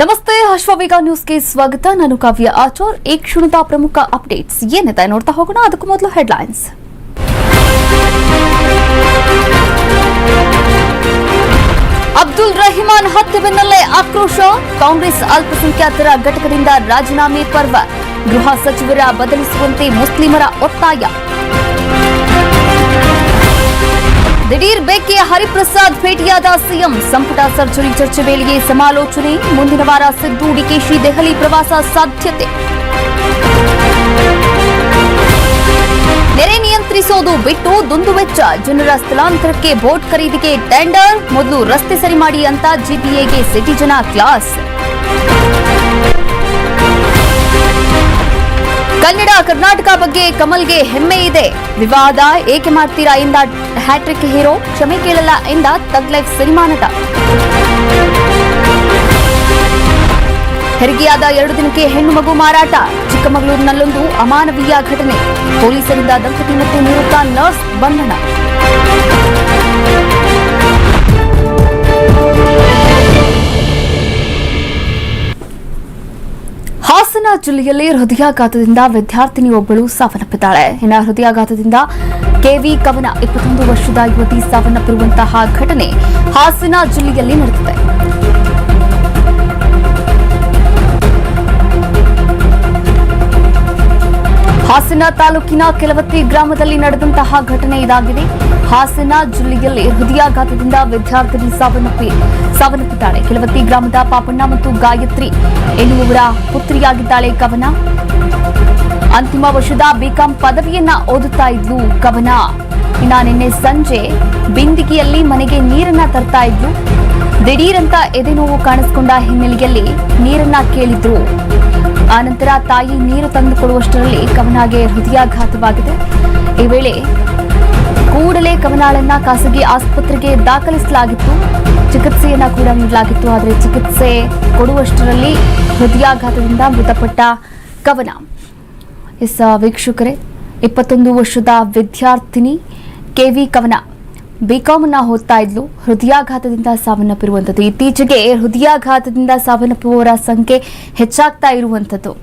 ನಮಸ್ತೆ, ಅಶ್ವವೇಗ ನ್ಯೂಸ್ಗೆ ಸ್ವಾಗತ. ನಾನು ಕಾವ್ಯ ಆಚಾರ್. ಈ ಕ್ಷಣದ ಪ್ರಮುಖ ಅಪ್ಡೇಟ್ಸ್ ಏನಿದೆ ನೋಡ್ತಾ ಹೋಗೋಣ. ಅದಕ್ಕೂ ಮೊದಲು ಹೆಡ್ಲೈನ್ಸ್. ಅಬ್ದುಲ್ ರಹಿಮಾನ್ ಹತ್ಯೆ ಬೆನ್ನಲ್ಲೇ ಆಕ್ರೋಶ. ಕಾಂಗ್ರೆಸ್ ಅಲ್ಪಸಂಖ್ಯಾತರ ಘಟಕದಿಂದ ರಾಜೀನಾಮೆ ಪರ್ವ. ಗೃಹ ಸಚಿವರ ಬದಲಿಸುವಂತೆ ಮುಸ್ಲಿಮರ ಒತ್ತಾಯ. ದಿಢೀರ್ ಬೇಕೆ ಹರಿಪ್ರಸಾದ್ ಭೇಟಿಯಾದ ಸಿಎಂ. ಸಂಪುಟ ಸರ್ಜರಿ ಚರ್ಚೆ ವೇಳೆಗೆ ಸಮಾಲೋಚನೆ. ಮುಂದಿನ ವಾರ ಸಿದ್ದು, ಡಿಕೆಶಿ, ದೆಹಲಿ ಪ್ರವಾಸ ಸಾಧ್ಯತೆ. ನೆರೆ ನಿಯಂತ್ರಿಸೋದು ಬಿಟ್ಟು ದುಂದುವೆಚ್ಚ ಜನರ ಸ್ಥಳಾಂತರಕ್ಕೆ ಬೋಟ್ ಖರೀದಿಗೆ ಟೆಂಡರ್. ಮೊದಲು ರಸ್ತೆ ಸರಿ ಮಾಡಿ ಅಂತ ಜಿಪಿಎಗೆ ಸಿಟಿ ಜನ ಕ್ಲಾಸ್. ಕನ್ನಡ, ಕರ್ನಾಟಕ ಬಗ್ಗೆ ಕಮಲ್ಗೆ ಹೆಮ್ಮೆ ಇದೆ. ವಿವಾದ, ಏಕೆ ಮಾಡ್ತೀರಾ ಎಂದ ಹ್ಯಾಟ್ರಿಕ್ ಹೀರೋ? ಕ್ಷಮೆ ಕೇಳಲ್ಲ ಎಂದ ತಗ್ ಲೈಫ್ ಸಿನಿಮಾ ನಟ. ಹೆರಿಗೆಯಾದ ಎರಡು ದಿನಕ್ಕೆ ಹೆಣ್ಣು ಮಗು ಮಾರಾಟ. ಚಿಕ್ಕಮಗಳೂರಿನಲ್ಲೊಂದು ಅಮಾನವೀಯ ಘಟನೆ. ಪೊಲೀಸರಿಂದ ದಂಪತಿ ಮತ್ತು ನಿವೃತ್ತ ನರ್ಸ್ ಬಂಧನ. ಹಾಸನ ಜಿಲ್ಲೆಯಲ್ಲಿ ಹೃದಯಾಘಾತದಿಂದ ವಿದ್ಯಾರ್ಥಿನಿಯೊಬ್ಬಳು ಸಾವನ್ನಪ್ಪಿದ್ದಾಳೆ. ಇನ್ನು ಹೃದಯಾಘಾತದಿಂದ ಕೆವಿ ಕವನ ಇಪ್ಪತ್ತೊಂದು ವರ್ಷದ ಯುವತಿ ಸಾವನ್ನಪ್ಪಿರುವಂತಹ ಘಟನೆ ಹಾಸನ ಜಿಲ್ಲೆಯಲ್ಲಿ ನಡೆದಿದೆ. ಹಾಸನ ತಾಲೂಕಿನ ಕೆಲವತ್ತಿ ಗ್ರಾಮದಲ್ಲಿ ನಡೆದಂತಹ ಘಟನೆ ಇದಾಗಿದೆ. ಹಾಸನ ಜಿಲ್ಲೆಯಲ್ಲಿ ಹೃದಯಾಘಾತದಿಂದ ವಿದ್ಯಾರ್ಥಿನಿ ಸಾವನ್ನಪ್ಪಿ, ಸಾವನ್ನಪ್ಪಿದ್ದಾಳೆ. ಕೆಲವತ್ತಿ ಗ್ರಾಮದ ಪಾಪಣ್ಣ ಮತ್ತು ಗಾಯತ್ರಿ ಎನ್ನುವವರ ಪುತ್ರಿಯಾಗಿದ್ದಾಳೆ ಕವನ. ಅಂತಿಮ ವರ್ಷದ ಬಿಕಾಂ ಪದವಿಯನ್ನ ಓದುತ್ತಾ ಇದ್ಲು ಕವನ. ಇನ್ನ ನಿನ್ನೆ ಸಂಜೆ ಬಿಂದಿಗೆಯಲ್ಲಿ ಮನೆಗೆ ನೀರನ್ನ ತರ್ತಾ ಇದ್ಲು. ದಿಢೀರಂತ ಎದೆನೋವು ಕಾಣಿಸಿಕೊಂಡ ಹಿನ್ನೆಲೆಯಲ್ಲಿ ನೀರನ್ನ ಕೇಳಿದ್ರು. ಆನಂತರ ತಾಯಿ ನೀರು ತಂದುಕೊಡುವಷ್ಟರಲ್ಲಿ ಕವನಾಗೆ ಹೃದಯಾಘಾತವಾಗಿದೆ. ಈ ವೇಳೆ ಕೂಡಲೇ ಕವನಾಳನ್ನ ಖಾಸಗಿ ಆಸ್ಪತ್ರೆಗೆ ದಾಖಲಿಸಲಾಗಿತ್ತು. ಚಿಕಿತ್ಸೆಯನ್ನ ಕೂಡ ನೀಡಲಾಗಿತ್ತು, ಆದರೆ ಚಿಕಿತ್ಸೆ ಕೊಡುವಷ್ಟರಲ್ಲಿ ಹೃದಯಾಘಾತದಿಂದ ಮೃತಪಟ್ಟ ಕವನ. ಎಸ್ ವೀಕ್ಷಕರೇ, ಇಪ್ಪತ್ತೊಂದು ವರ್ಷದ ವಿದ್ಯಾರ್ಥಿನಿ ಕೆವಿ ಕವನ. ಬಿಕಾಮ್ ಅನ್ನ ಓದ್ತಾ ಇದ್ಲು. ಹೃದಯಾಘಾತದಿಂದ ಸಾವನ್ನಪ್ಪಿರುವಂಥದ್ದು. ಇತ್ತೀಚೆಗೆ ಹೃದಯಾಘಾತದಿಂದ ಸಾವನ್ನಪ್ಪುವವರ ಸಂಖ್ಯೆ ಹೆಚ್ಚಾಗ್ತಾ ಇರುವಂಥದ್ದು.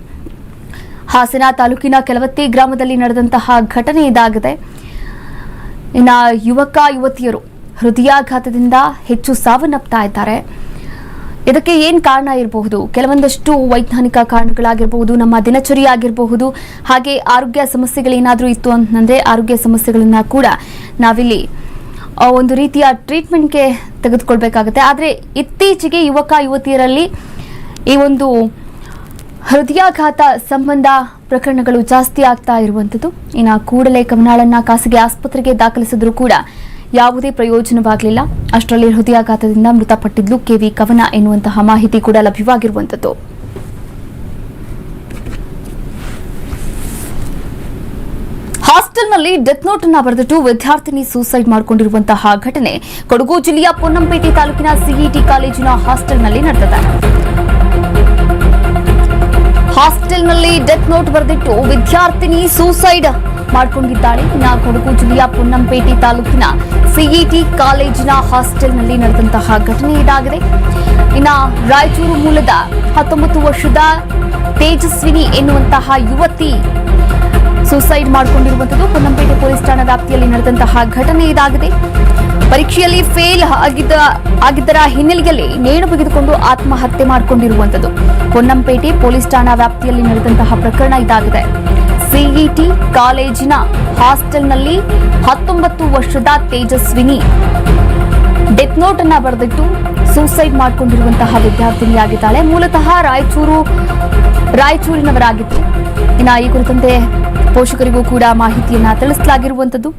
ಹಾಸನ ತಾಲೂಕಿನ ಕೆಲವತ್ತಿ ಗ್ರಾಮದಲ್ಲಿ ನಡೆದಂತಹ ಘಟನೆ ಇದಾಗಿದೆ. ಇನ್ನ ಯುವಕ, ಯುವತಿಯರು ಹೃದಯಾಘಾತದಿಂದ ಹೆಚ್ಚು ಸಾವನ್ನಪ್ತಾ ಇದ್ದಾರೆ. ಇದಕ್ಕೆ ಏನು ಕಾರಣ ಇರಬಹುದು? ಕೆಲವೊಂದಷ್ಟು ವೈಜ್ಞಾನಿಕ ಕಾರಣಗಳಾಗಿರಬಹುದು, ನಮ್ಮ ದಿನಚರಿ ಆಗಿರಬಹುದು, ಹಾಗೆ ಆರೋಗ್ಯ ಸಮಸ್ಯೆಗಳೇನಾದರೂ ಇತ್ತು ಅಂತಂದ್ರೆ ಆರೋಗ್ಯ ಸಮಸ್ಯೆಗಳನ್ನ ಕೂಡ ನಾವಿಲ್ಲಿ ಒಂದು ರೀತಿಯ ಟ್ರೀಟ್ಮೆಂಟ್ಗೆ ತೆಗೆದುಕೊಳ್ಬೇಕಾಗುತ್ತೆ. ಆದರೆ ಇತ್ತೀಚೆಗೆ ಯುವಕ, ಯುವತಿಯರಲ್ಲಿ ಈ ಒಂದು ಹೃದಯಾಘಾತ ಸಂಬಂಧ ಪ್ರಕರಣಗಳು ಜಾಸ್ತಿ ಆಗ್ತಾ ಇರುವಂಥದ್ದು. ಇನ್ನು ಕೂಡಲೇ ಕಮನಾಳನ್ನ ಖಾಸಗಿ ಆಸ್ಪತ್ರೆಗೆ ದಾಖಲಿಸಿದ್ರು ಕೂಡ ಯಾವುದೇ ಪ್ರಯೋಜನವಾಗಲಿಲ್ಲ. ಅಷ್ಟರಲ್ಲಿ ಹೃದಯಾಘಾತದಿಂದ ಮೃತಪಟ್ಟಿದ್ಲು ಕೆವಿ ಕವನ ಎನ್ನುವಂತಹ ಮಾಹಿತಿ ಕೂಡ ಲಭ್ಯವಾಗಿರುವಂಥದ್ದು. ಹಾಸ್ಟೆಲ್ನಲ್ಲಿ ಡೆತ್ ನೋಟ್ ಅನ್ನ ಬರೆದಿಟ್ಟು ವಿದ್ಯಾರ್ಥಿನಿ ಸೂಸೈಡ್ ಮಾಡಿಕೊಂಡಿರುವಂತಹ ಘಟನೆ ಕೊಡಗು ಜಿಲ್ಲೆಯ ಪೊನ್ನಂಪೇಟೆ ತಾಲೂಕಿನ ಸಿಇಟಿ ಕಾಲೇಜಿನ ಹಾಸ್ಟೆಲ್ನಲ್ಲಿ ನಡೆದಿದೆ. ಹಾಸ್ಟೆಲ್ನಲ್ಲಿ ಡೆತ್ ನೋಟ್ ಬರೆದಿಟ್ಟು ವಿದ್ಯಾರ್ಥಿನಿ ಸೂಸೈಡ್ ಮಾಡಿಕೊಂಡಿದ್ದಾಳೆ. ಇನ್ನ ಕೊಡಗು ಜಿಲ್ಲೆಯ ಪೊನ್ನಂಪೇಟೆ ತಾಲೂಕಿನ ಸಿಇಟಿ ಕಾಲೇಜಿನ ಹಾಸ್ಟೆಲ್ನಲ್ಲಿ ನಡೆದಂತಹ ಘಟನೆ ಇದಾಗಿದೆ. ಇನ್ನ ರಾಯಚೂರು ಮೂಲದ ಹತ್ತೊಂಬತ್ತು ವರ್ಷದ ತೇಜಸ್ವಿನಿ ಎನ್ನುವಂತಹ ಯುವತಿ ಸೂಸೈಡ್ ಮಾಡಿಕೊಂಡಿರುವಂಥದ್ದು ಪೊನ್ನಂಪೇಟೆ ಪೊಲೀಸ್ ಠಾಣಾ ವ್ಯಾಪ್ತಿಯಲ್ಲಿ ನಡೆದಂತಹ ಘಟನೆ ಇದಾಗಿದೆ. ಪರೀಕ್ಷೆಯಲ್ಲಿ ಫೇಲ್ ಆಗಿದ್ದ, ಆಗಿದ್ದರ ಹಿನ್ನೆಲೆಯಲ್ಲಿ ನೇಣು ಬಿಗಿದುಕೊಂಡು ಆತ್ಮಹತ್ಯೆ ಮಾಡಿಕೊಂಡಿರುವಂಥದ್ದು. ಪೊನ್ನಂಪೇಟೆ ಪೊಲೀಸ್ ಠಾಣಾ ವ್ಯಾಪ್ತಿಯಲ್ಲಿ ನಡೆದಂತಹ ಪ್ರಕರಣ ಇದಾಗಿದೆ. ಸಿಇಟಿ ಕಾಲೇಜಿನ ಹಾಸ್ಟೆಲ್ನಲ್ಲಿ ಹತ್ತೊಂಬತ್ತು ವರ್ಷದ ತೇಜಸ್ವಿನಿ ಡೆತ್ ನೋಟ್ ಅನ್ನ ಬರೆದಿಟ್ಟು ಸೂಸೈಡ್ ಮಾಡಿಕೊಂಡಿರುವಂತಹ ವಿದ್ಯಾರ್ಥಿನಿಯಾಗಿದ್ದಾಳೆ. ಮೂಲತಃ ರಾಯಚೂರು ರಾಯಚೂರಿನವರಾಗಿತ್ತು ಇನ್ನು ಈ ಕುರಿತಂತೆ ಪೋಷಕರಿಗೂ ಕೂಡ ಮಾಹಿತಿಯನ್ನು ತಿಳಿಸಲಾಗಿರುವಂಥದ್ದು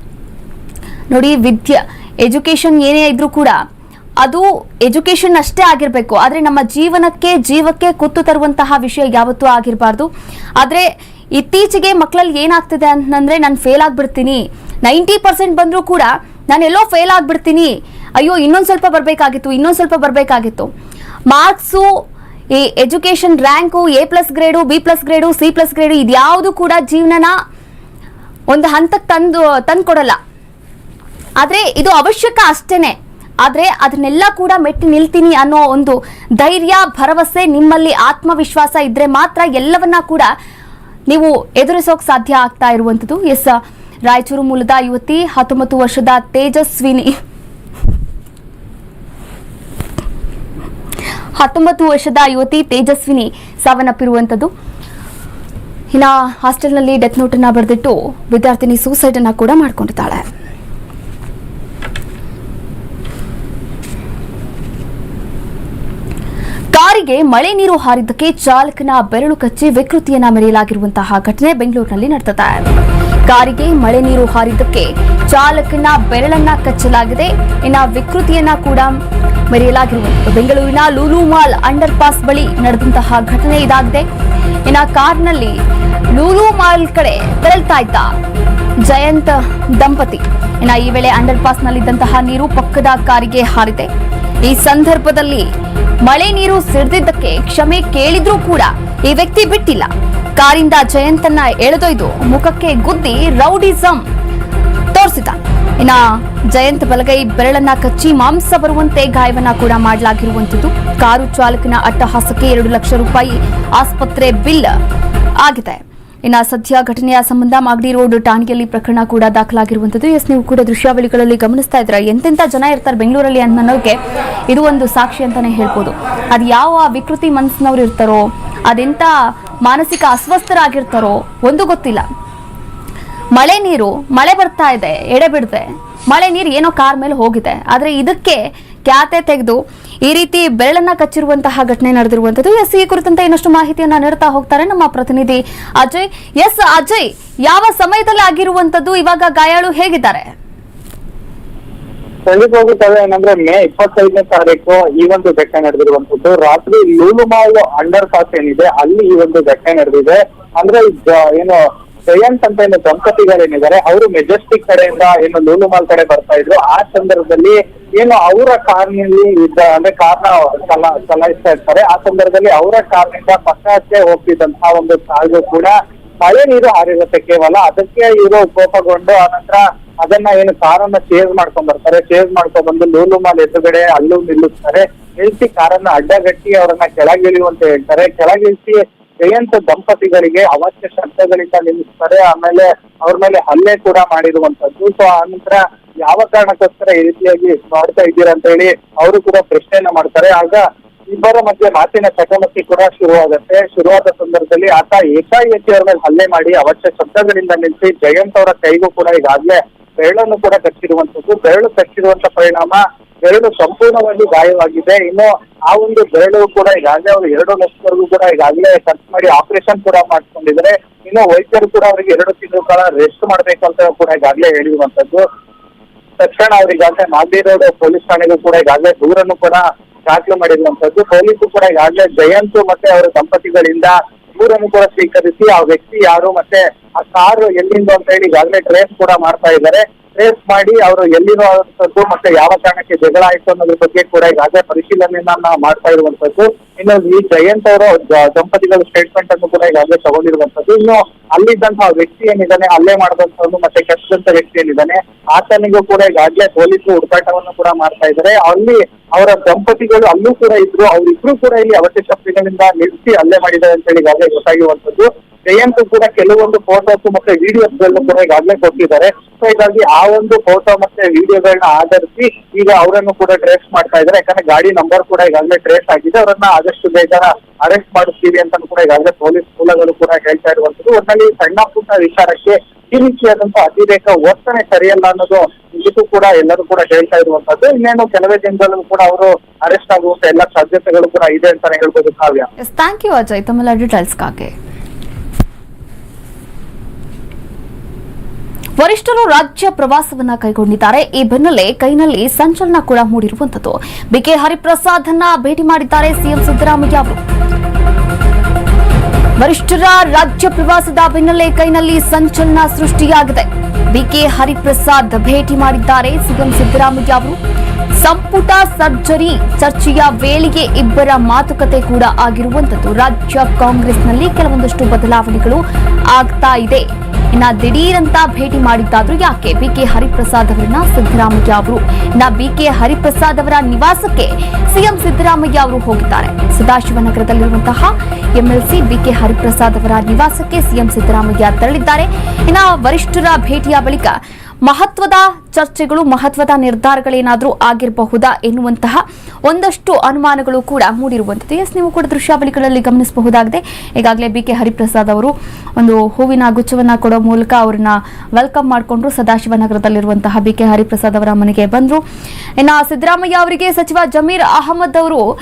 ನೋಡಿ, ವಿದ್ಯೆ ಎಜುಕೇಶನ್ ಏನೇ ಇದ್ರೂ ಕೂಡ ಅದು ಎಜುಕೇಶನ್ ಅಷ್ಟೇ ಆಗಿರಬೇಕು. ಆದರೆ ನಮ್ಮ ಜೀವನಕ್ಕೆ, ಜೀವಕ್ಕೆ ಕುತ್ತು ತರುವಂತಹ ವಿಷಯ ಯಾವತ್ತೂ ಆಗಿರಬಾರ್ದು. ಆದರೆ ಇತ್ತೀಚೆಗೆ ಮಕ್ಕಳಲ್ಲಿ ಏನಾಗ್ತಿದೆ ಅಂತಂದರೆ ನಾನು ಫೇಲ್ ಆಗಿಬಿಡ್ತೀನಿ. ನೈಂಟಿ ಪರ್ಸೆಂಟ್ ಬಂದರೂ ಕೂಡ ನಾನು ಎಲ್ಲೋ ಫೇಲ್ ಆಗಿಬಿಡ್ತೀನಿ. ಅಯ್ಯೋ, ಇನ್ನೊಂದು ಸ್ವಲ್ಪ ಬರಬೇಕಾಗಿತ್ತು, ಇನ್ನೊಂದು ಸ್ವಲ್ಪ ಬರಬೇಕಾಗಿತ್ತು. ಮಾರ್ಕ್ಸು ಈ education rank A plus grade B plus grade C plus grade ಇದ್ಯಾವುದು ಕೂಡ ಜೀವನನ ಒಂದು ಹಂತಕ್ಕೆ ತಂದು ತಂದು ಕೊಡಲ್ಲ ಆದರೆ ಇದು ಅವಶ್ಯಕ ಅಷ್ಟೇ ಆದರೆ ಅದನ್ನೆಲ್ಲ ಕೂಡ ಮೆಟ್ಟಿ ನಿಲ್ತೀನಿ ಅನ್ನೋ ಒಂದು ಧೈರ್ಯ, ಭರವಸೆ, ನಿಮ್ಮಲ್ಲಿ ಆತ್ಮವಿಶ್ವಾಸ ಇದ್ರೆ ಮಾತ್ರ ಎಲ್ಲವನ್ನ ಕೂಡ ನೀವು ಎದುರಿಸೋಕೆ ಸಾಧ್ಯ ಆಗ್ತಾ ಇರುವಂಥದ್ದು. ಎಸ್, ರಾಯಚೂರು ಮೂಲದ ಯುವತಿ, ಹತ್ತೊಂಬತ್ತು ವರ್ಷದ ತೇಜಸ್ವಿನಿ. ಹತ್ತೊಂಬತ್ತು ವರ್ಷದ ಯುವತಿ ತೇಜಸ್ವಿನಿ ಸಾವನ್ನಪ್ಪಿರುವಂತದ್ದು ಇನ್ನ ಹಾಸ್ಟೆಲ್ನಲ್ಲಿ ಡೆತ್ ನೋಟ್ ಅನ್ನ ಬರೆದಿಟ್ಟು ವಿದ್ಯಾರ್ಥಿನಿ ಸೂಸೈಡ್ ಅನ್ನ ಕೂಡ ಮಾಡ್ಕೊಂಡಿದ್ದಾಳೆ. ಕಾರಿಗೆ ಮಳೆ ನೀರು ಹಾರಿದ್ದಕ್ಕೆ ಚಾಲಕನ ಬೆರಳು ಕಚ್ಚಿ ವಿಕೃತಿಯನ್ನ ಮೆರೆಯಲಾಗಿರುವಂತಹ ಘಟನೆ ಬೆಂಗಳೂರಿನಲ್ಲಿ ನಡೆದಿದೆ. ಕಾರಿಗೆ ಮಳೆ ನೀರು ಹಾರಿದ್ದಕ್ಕೆ ಚಾಲಕನ ಬೆರಳನ್ನ ಕಚ್ಚಲಾಗಿದೆ. ಇನ್ನ ವಿಕೃತಿಯನ್ನ ಕೂಡ ಮೆರೆಯಲಾಗಿರುವಂತಹ ಬೆಂಗಳೂರಿನ ಲೂಲೂ ಮಾಲ್ ಅಂಡರ್ ಪಾಸ್ ಬಳಿ ನಡೆದಂತಹ ಘಟನೆ ಇದಾಗಿದೆ. ಇನ್ನ ಕಾರ್ನಲ್ಲಿ ಲೂಲೂ ಮಾಲ್ ಕಡೆ ತೆರಳ್ತಾ ಇದ್ದ ಜಯಂತ್ ದಂಪತಿ. ಇನ್ನ ಈ ವೇಳೆ ಅಂಡರ್ ಪಾಸ್ ನಲ್ಲಿದ್ದಂತಹ ನೀರು ಪಕ್ಕದ ಕಾರಿಗೆ ಹಾರಿದೆ. ಈ ಸಂದರ್ಭದಲ್ಲಿ ಮಳೆ ನೀರು ಸಿಡಿದಿದ್ದಕ್ಕೆ ಕ್ಷಮೆ ಕೇಳಿದ್ರೂ ಕೂಡ ಈ ವ್ಯಕ್ತಿ ಬಿಟ್ಟಿಲ್ಲ. ಕಾರಿಂದ ಜಯಂತನ್ನ ಎಳೆದೊಯ್ದು ಮುಖಕ್ಕೆ ಗುದ್ದಿ ರೌಡಿಸಂ ತೋರಿಸಿದ. ಇನ್ನ ಜಯಂತ್ ಬಲಗೈ ಬೆರಳನ್ನ ಕಚ್ಚಿ ಮಾಂಸ ಬರುವಂತೆ ಗಾಯವನ್ನ ಕೂಡ ಮಾಡಲಾಗಿರುವಂತದ್ದು. ಕಾರು ಚಾಲಕನ ಅಟ್ಟಹಾಸಕ್ಕೆ ಎರಡು ಲಕ್ಷ ರೂಪಾಯಿ ಆಸ್ಪತ್ರೆ ಬಿಲ್ ಆಗಿದೆ. ಇನ್ನು ಸದ್ಯ ಘಟನೆಯ ಸಂಬಂಧ ಮಾಗಡಿ ರೋಡ್ ಠಾಣೆಯಲ್ಲಿ ಪ್ರಕರಣ ಕೂಡ ದಾಖಲಾಗಿರುವಂತದ್ದು. ಎಸ್, ನೀವು ಕೂಡ ದೃಶ್ಯಾವಳಿಗಳಲ್ಲಿ ಗಮನಿಸ್ತಾ ಇದ್ರ ಎಂತೆಂತ ಜನ ಇರ್ತಾರೆ ಬೆಂಗಳೂರಲ್ಲಿ ಅನ್ನೋಕೆ ಇದು ಒಂದು ಸಾಕ್ಷಿ ಅಂತಾನೆ ಹೇಳ್ಬೋದು. ಅದು ಯಾವ ವಿಕೃತಿ ಮನಸ್ಸಿನವ್ರು ಇರ್ತಾರೋ, ಅದೆಂತ ಮಾನಸಿಕ ಅಸ್ವಸ್ಥರಾಗಿರ್ತಾರೋ ಒಂದು ಗೊತ್ತಿಲ್ಲ. ಮಳೆ ನೀರು, ಮಳೆ ಬರ್ತಾ ಇದೆ ಎಡೆ ಬಿಡದೆ ಮಳೆ ನೀರು ಏನೋ ಕಾರ್ ಮೇಲೆ ಹೋಗಿದೆ. ಆದರೆ ಇದಕ್ಕೆ ಕ್ಯಾತೆ ತೆಗೆದು ಈ ರೀತಿ ಬೆರಳನ್ನ ಕಚ್ಚಿರುವಂತಹ ಘಟನೆ ನಡೆದಿರುವಂತದ್ದು ಎಸ್, ಈ ಕುರಿತಂತೆ ಇನ್ನಷ್ಟು ಮಾಹಿತಿಯನ್ನ ನೀಡ್ತಾ ಹೋಗ್ತಾರೆ ನಮ್ಮ ಪ್ರತಿನಿಧಿ ಅಜಯ್. ಎಸ್, ಅಜಯ್, ಯಾವ ಸಮಯದಲ್ಲಿ ಆಗಿರುವಂಥದ್ದು? ಇವಾಗ ಗಾಯಾಳು ಹೇಗಿದ್ದಾರೆ? ಖಂಡಿತವಾಗುತ್ತವೆ ಏನಂದ್ರೆ ಮೇ ಇಪ್ಪತ್ತೈದನೇ ತಾರೀಕು ಈ ಒಂದು ಘಟನೆ ನಡೆದಿರುವಂತದ್ದು ರಾತ್ರಿ ಲೂಲು ಮಾಲ್ ಅಂಡರ್ ಪಾಸ್ ಏನಿದೆ, ಅಲ್ಲಿ ಈ ಒಂದು ಘಟನೆ ನಡೆದಿದೆ. ಅಂದ್ರೆ ಏನು ಜಯಂತ್ ಅಂತ ಏನು ದಂಪತಿಗಳೇನಿದ್ದಾರೆ, ಅವರು ಮೆಜೆಸ್ಟಿಕ್ ಕಡೆಯಿಂದ ಏನು ಲೂಲು ಮಾಲ್ ಕಡೆ ಬರ್ತಾ ಇದ್ರು. ಆ ಸಂದರ್ಭದಲ್ಲಿ ಏನು ಅವರ ಕಾರ್ನಲ್ಲಿ ಇದ್ದ, ಅಂದ್ರೆ ಕಾರ್ನ ಚಲ, ಚಲಾಯಿಸ್ತಾ ಇರ್ತಾರೆ. ಆ ಸಂದರ್ಭದಲ್ಲಿ ಅವರ ಕಾರ್ನಿಂದ ಪಕ್ಕಕ್ಕೆ ಹೋಗ್ತಿದ್ದಂತಹ ಒಂದು ಕಾರು ಕೂಡ, ಮಳೆ ನೀರು ಹಾರಿರುತ್ತೆ ಕೇವಲ. ಅದಕ್ಕೆ ಇವರು ಕೋಪಗೊಂಡು ಆನಂತರ ಅದನ್ನ ಏನು ಕಾರನ್ನ ಚೇಂಜ್ ಮಾಡ್ಕೊಂಡ್ ಬರ್ತಾರೆ. ಚೇಂಜ್ ಮಾಡ್ಕೊಂಡ್ ಬಂದು ಲೂಲು ಮಾಲ್ ಎದುರುಗಡೆ ಅಲ್ಲೂ ನಿಲ್ಲಿಸ್ತಾರೆ ನಿಲ್ಸಿ ಕಾರನ್ನ ಅಡ್ಡಗಟ್ಟಿ ಅವರನ್ನ ಕೆಳಗಿಳಿಯುವಂತ ಹೇಳ್ತಾರೆ. ಕೆಳಗಿಳಿಸಿ ಜಯಂತ ದಂಪತಿಗಳಿಗೆ ಅವಶ್ಯ ಶಬ್ದಗಳಿಂದ ನಿಲ್ಲಿಸ್ತಾರೆ. ಆಮೇಲೆ ಅವ್ರ ಮೇಲೆ ಹಲ್ಲೆ ಕೂಡ ಮಾಡಿರುವಂತದ್ದು ಸೊ ನಂತರ ಯಾವ ಕಾರಣಕ್ಕೋಸ್ಕರ ಈ ರೀತಿಯಾಗಿ ಮಾಡ್ತಾ ಇದ್ದೀರಾ ಅಂತ ಹೇಳಿ ಅವರು ಕೂಡ ಪ್ರಶ್ನೆಯನ್ನ ಮಾಡ್ತಾರೆ. ಆಗ ಇಬ್ಬರ ಮಧ್ಯೆ ಮಾತಿನ ಚಕಮಕಿ ಕೂಡ ಶುರುವಾಗುತ್ತೆ. ಶುರುವಾದ ಸಂದರ್ಭದಲ್ಲಿ ಆತ ಏಕಾಏಕಿ ಅವ್ರ ಮೇಲೆ ಹಲ್ಲೆ ಮಾಡಿ ಅವಶ್ಯ ಶಬ್ದಗಳಿಂದ ನಿಲ್ಲಿಸಿ ಜಯಂತ್ ಅವರ ಕೈಗೂ ಕೂಡ ಈಗಾಗಲೇ ಬೆರಳನ್ನು ಕೂಡ ಕಚ್ಚಿರುವಂತದ್ದು ಬೆರಳು ಕಚ್ಚಿರುವಂತ ಪರಿಣಾಮ ಬೆರಳು ಸಂಪೂರ್ಣವಾಗಿ ಗಾಯವಾಗಿದೆ. ಇನ್ನು ಆ ಒಂದು ಬೆರಳು ಕೂಡ ಈಗಾಗಲೇ ಅವರು ಎರಡು ಲಕ್ಷವರೆಗೂ ಕೂಡ ಈಗಾಗಲೇ ಖರ್ಚು ಮಾಡಿ ಆಪರೇಷನ್ ಕೂಡ ಮಾಡ್ಕೊಂಡಿದ್ದಾರೆ. ಇನ್ನು ವೈದ್ಯರು ಕೂಡ ಅವರಿಗೆ ಎರಡು ತಿಂಗಳು ಕಾಲ ರೆಸ್ಟ್ ಮಾಡ್ಬೇಕಂತ ಕೂಡ ಈಗಾಗಲೇ ಹೇಳಿರುವಂತದ್ದು ತಕ್ಷಣ ಅವ್ರಿಗಾಗಲೇ ಮಾಗಡಿ ರೋಡ್ ಪೊಲೀಸ್ ಠಾಣೆಗೂ ಕೂಡ ಈಗಾಗಲೇ ದೂರನ್ನು ಕೂಡ ದಾಖಲು ಮಾಡಿರುವಂತದ್ದು ಪೊಲೀಸರು ಕೂಡ ಈಗಾಗಲೇ ಜಯಂತ್ ಮತ್ತೆ ಅವರ ದಂಪತಿಗಳಿಂದ ದೂರನ್ನು ಕೂಡ ಸ್ವೀಕರಿಸಿ, ಆ ವ್ಯಕ್ತಿ ಯಾರು ಮತ್ತೆ ಆ ಕಾರು ಎಲ್ಲಿಂದ ಅಂತ ಹೇಳಿ ಈಗಾಗಲೇ ಟ್ರೇಸ್ ಕೂಡ ಮಾಡ್ತಾ ಇದ್ದಾರೆ. ಟ್ರೇಸ್ ಮಾಡಿ ಅವರು ಎಲ್ಲಿರುವಂತದ್ದು ಮತ್ತೆ ಯಾವ ಕಾರಣಕ್ಕೆ ಜಗಳ ಆಯ್ತು ಅನ್ನೋದ್ರ ಬಗ್ಗೆ ಕೂಡ ಈಗಾಗಲೇ ಪರಿಶೀಲನೆಯನ್ನ ಮಾಡ್ತಾ ಇರುವಂತದ್ದು ಇನ್ನು ಈ ಜಯಂತ್ ಅವರ ದಂಪತಿಗಳ ಸ್ಟೇಟ್ಮೆಂಟ್ ಅನ್ನು ಕೂಡ ಈಗಾಗಲೇ ತಗೊಂಡಿರುವಂತದ್ದು ಇನ್ನು ಅಲ್ಲಿದ್ದಂತಹ ವ್ಯಕ್ತಿ ಏನಿದ್ದಾನೆ, ಅಲ್ಲೇ ಮಾಡಿದಂತವನು ಮತ್ತೆ ಕೆಟ್ಟದಂತ ವ್ಯಕ್ತಿ ಏನಿದ್ದಾನೆ, ಆತನಿಗೂ ಕೂಡ ಈಗಾಗಲೇ ಪೊಲೀಸರು ಹುಡುಕಾಟವನ್ನು ಕೂಡ ಮಾಡ್ತಾ ಇದ್ದಾರೆ. ಅಲ್ಲಿ ಅವರ ದಂಪತಿಗಳು ಅಲ್ಲೂ ಕೂಡ ಇದ್ರು. ಅವರಿಬ್ರು ಕೂಡ ಇಲ್ಲಿ ಅವಶ್ಯ ಶಕ್ತಿಗಳಿಂದ ನಿಲ್ಲಿಸಿ ಅಲ್ಲೇ ಮಾಡಿದ್ದಾರೆ ಅಂತ ಹೇಳಿ ಈಗಾಗಲೇ ಗೊತ್ತಾಗಿರುವಂತದ್ದು ಜಯಂತ್ ಕೂಡ ಕೆಲವೊಂದು ಫೋಟೋಸ್ ಮತ್ತೆ ವಿಡಿಯೋಸ್ಗಳನ್ನು ಕೂಡ ಈಗಾಗಲೇ ಕೊಟ್ಟಿದ್ದಾರೆ. ಸೊ ಹೀಗಾಗಿ ಆ ಒಂದು ಫೋಟೋ ಮತ್ತೆ ವಿಡಿಯೋಗಳನ್ನ ಆಧರಿಸಿ ಈಗ ಅವರನ್ನು ಕೂಡ ಟ್ರೇಸ್ ಮಾಡ್ತಾ ಇದ್ದಾರೆ. ಯಾಕಂದ್ರೆ ಗಾಡಿ ನಂಬರ್ ಕೂಡ ಈಗಾಗಲೇ ಟ್ರೇಸ್ ಆಗಿದೆ. ಅವರನ್ನ ಆದಷ್ಟು ಬೇಗ ಅರೆಸ್ಟ್ ಮಾಡಿಸ್ತೀವಿ ಅಂತ ಕೂಡ ಈಗಾಗಲೇ ಪೊಲೀಸ್ ಮೂಲಗಳು ಕೂಡ ಹೇಳ್ತಾ ಇರುವಂತದ್ದು ಒಟ್ಟಲ್ಲಿ ಸಣ್ಣ ಪುಟ್ಟ ವಿಚಾರಕ್ಕೆ ಈ ರೀತಿಯಾದಂತಹ ಅತಿರೇಕ ವರ್ತನೆ ಸರಿಯಲ್ಲ ಅನ್ನೋದು ಇದಕ್ಕೂ ಕೂಡ ಎಲ್ಲರೂ ಕೂಡ ಹೇಳ್ತಾ ಇರುವಂತದ್ದು ಇನ್ನೇನು ಕೆಲವೇ ದಿನದಲ್ಲೂ ಕೂಡ ಅವರು ಅರೆಸ್ಟ್ ಆಗುವಂತ ಎಲ್ಲ ಸಾಧ್ಯತೆಗಳು ಕೂಡ ಇದೆ ಅಂತಾನೆ ಹೇಳ್ಬೋದು ಕಾವ್ಯ. ಥ್ಯಾಂಕ್ ಯು ಅಜಯ್ ತಮ್ಮೆಲ್ಲ ಡೀಟೇಲ್ಸ್ಗಾಗಿ ವರಿಷ್ಠರು ರಾಜ್ಯ ಪ್ರವಾಸವನ್ನ ಕೈಗೊಂಡಿದ್ದಾರೆ. ಈ ಬೆನ್ನಲ್ಲೇ ಕೈನಲ್ಲಿ ಸಂಚಲನ ಕೂಡ ಮೂಡಿರುವಂತದ್ದು. ಬಿಕೆ ಹರಿಪ್ರಸಾದ್ ಅನ್ನ ಭೇಟಿ ಮಾಡಿದ್ದಾರೆ ಸಿಎಂ ಸಿದ್ದರಾಮಯ್ಯ ಅವರು. ವರಿಷ್ಠರ ರಾಜ್ಯ ಪ್ರವಾಸದ ಬೆನ್ನಲ್ಲೇ ಕೈನಲ್ಲಿ ಸಂಚಲನ ಸೃಷ್ಟಿಯಾಗಿದೆ. ಬಿಕೆ ಹರಿಪ್ರಸಾದ್ ಭೇಟಿ ಮಾಡಿದ್ದಾರೆ ಸಿಎಂ ಸಿದ್ದರಾಮಯ್ಯ ಅವರು. ಸಂಪುಟ ಸರ್ಜರಿ ಚರ್ಚೆಯ ವೇಳೆಗೆ ಇಬ್ಬರ ಮಾತುಕತೆ ಕೂಡ ಆಗಿರುವಂತದ್ದು ರಾಜ್ಯ ಕಾಂಗ್ರೆಸ್ನಲ್ಲಿ ಕೆಲವೊಂದಷ್ಟು ಬದಲಾವಣೆಗಳು ಆಗ್ತಾ ಇದೆ. ಇನ್ನ ದಿಢೀರಂತ ಭೇಟಿ ಮಾಡಿದ್ದಾದ್ರೂ ಯಾಕೆ? ಬಿ ಕೆ ಹರಿಪ್ರಸಾದ್ ಅವರನ್ನ ಸಿದ್ದರಾಮಯ್ಯ ಅವರು, ಇನ್ನ ಬಿ ಕೆ ಹರಿಪ್ರಸಾದ್ ಅವರ ನಿವಾಸಕ್ಕೆ ಸಿಎಂ ಸಿದ್ದರಾಮಯ್ಯ ಅವರು ಹೋಗಿದ್ದಾರೆ. ಸದಾಶಿವನಗರದಲ್ಲಿರುವಂತಹ ಎಂಎಲ್ಸಿ ಬಿಕೆ ಹರಿಪ್ರಸಾದ್ ಅವರ ನಿವಾಸಕ್ಕೆ ಸಿಎಂ ಸಿದ್ದರಾಮಯ್ಯ ತೆರಳಿದ್ದಾರೆ. ಇನ್ನ ವರಿಷ್ಠರ ಭೇಟಿಯ ಬಳಿಕ ಮಹತ್ವದ ಚರ್ಚೆಗಳು, ಮಹತ್ವದ ನಿರ್ಧಾರಗಳೇನಾದರೂ ಆಗಿರಬಹುದಾ ಎನ್ನುವಂತಹ ಒಂದಷ್ಟು ಅನುಮಾನಗಳು ಕೂಡ ಮೂಡಿರುವಂಥದ್ದು. ಎಸ್ ನೀವು ಕೂಡ ದೃಶ್ಯಾವಳಿಗಳಲ್ಲಿ ಗಮನಿಸಬಹುದಾಗಿದೆ. ಈಗಾಗಲೇ ಬಿ ಕೆ ಹರಿಪ್ರಸಾದ್ ಅವರು ಒಂದು ಹೂವಿನ ಗುಚ್ಛವನ್ನು ಕೊಡೋ ಮೂಲಕ ಅವ್ರನ್ನ ವೆಲ್ಕಮ್ ಮಾಡಿಕೊಂಡ್ರು. ಸದಾಶಿವನಗರದಲ್ಲಿರುವಂತಹ ಬಿ ಕೆ ಹರಿಪ್ರಸಾದ್ ಅವರ ಮನೆಗೆ ಬಂದರು. ಇನ್ನು ಸಿದ್ದರಾಮಯ್ಯ ಅವರಿಗೆ ಸಚಿವ ಜಮೀರ್ ಅಹಮದ್ ಅವರು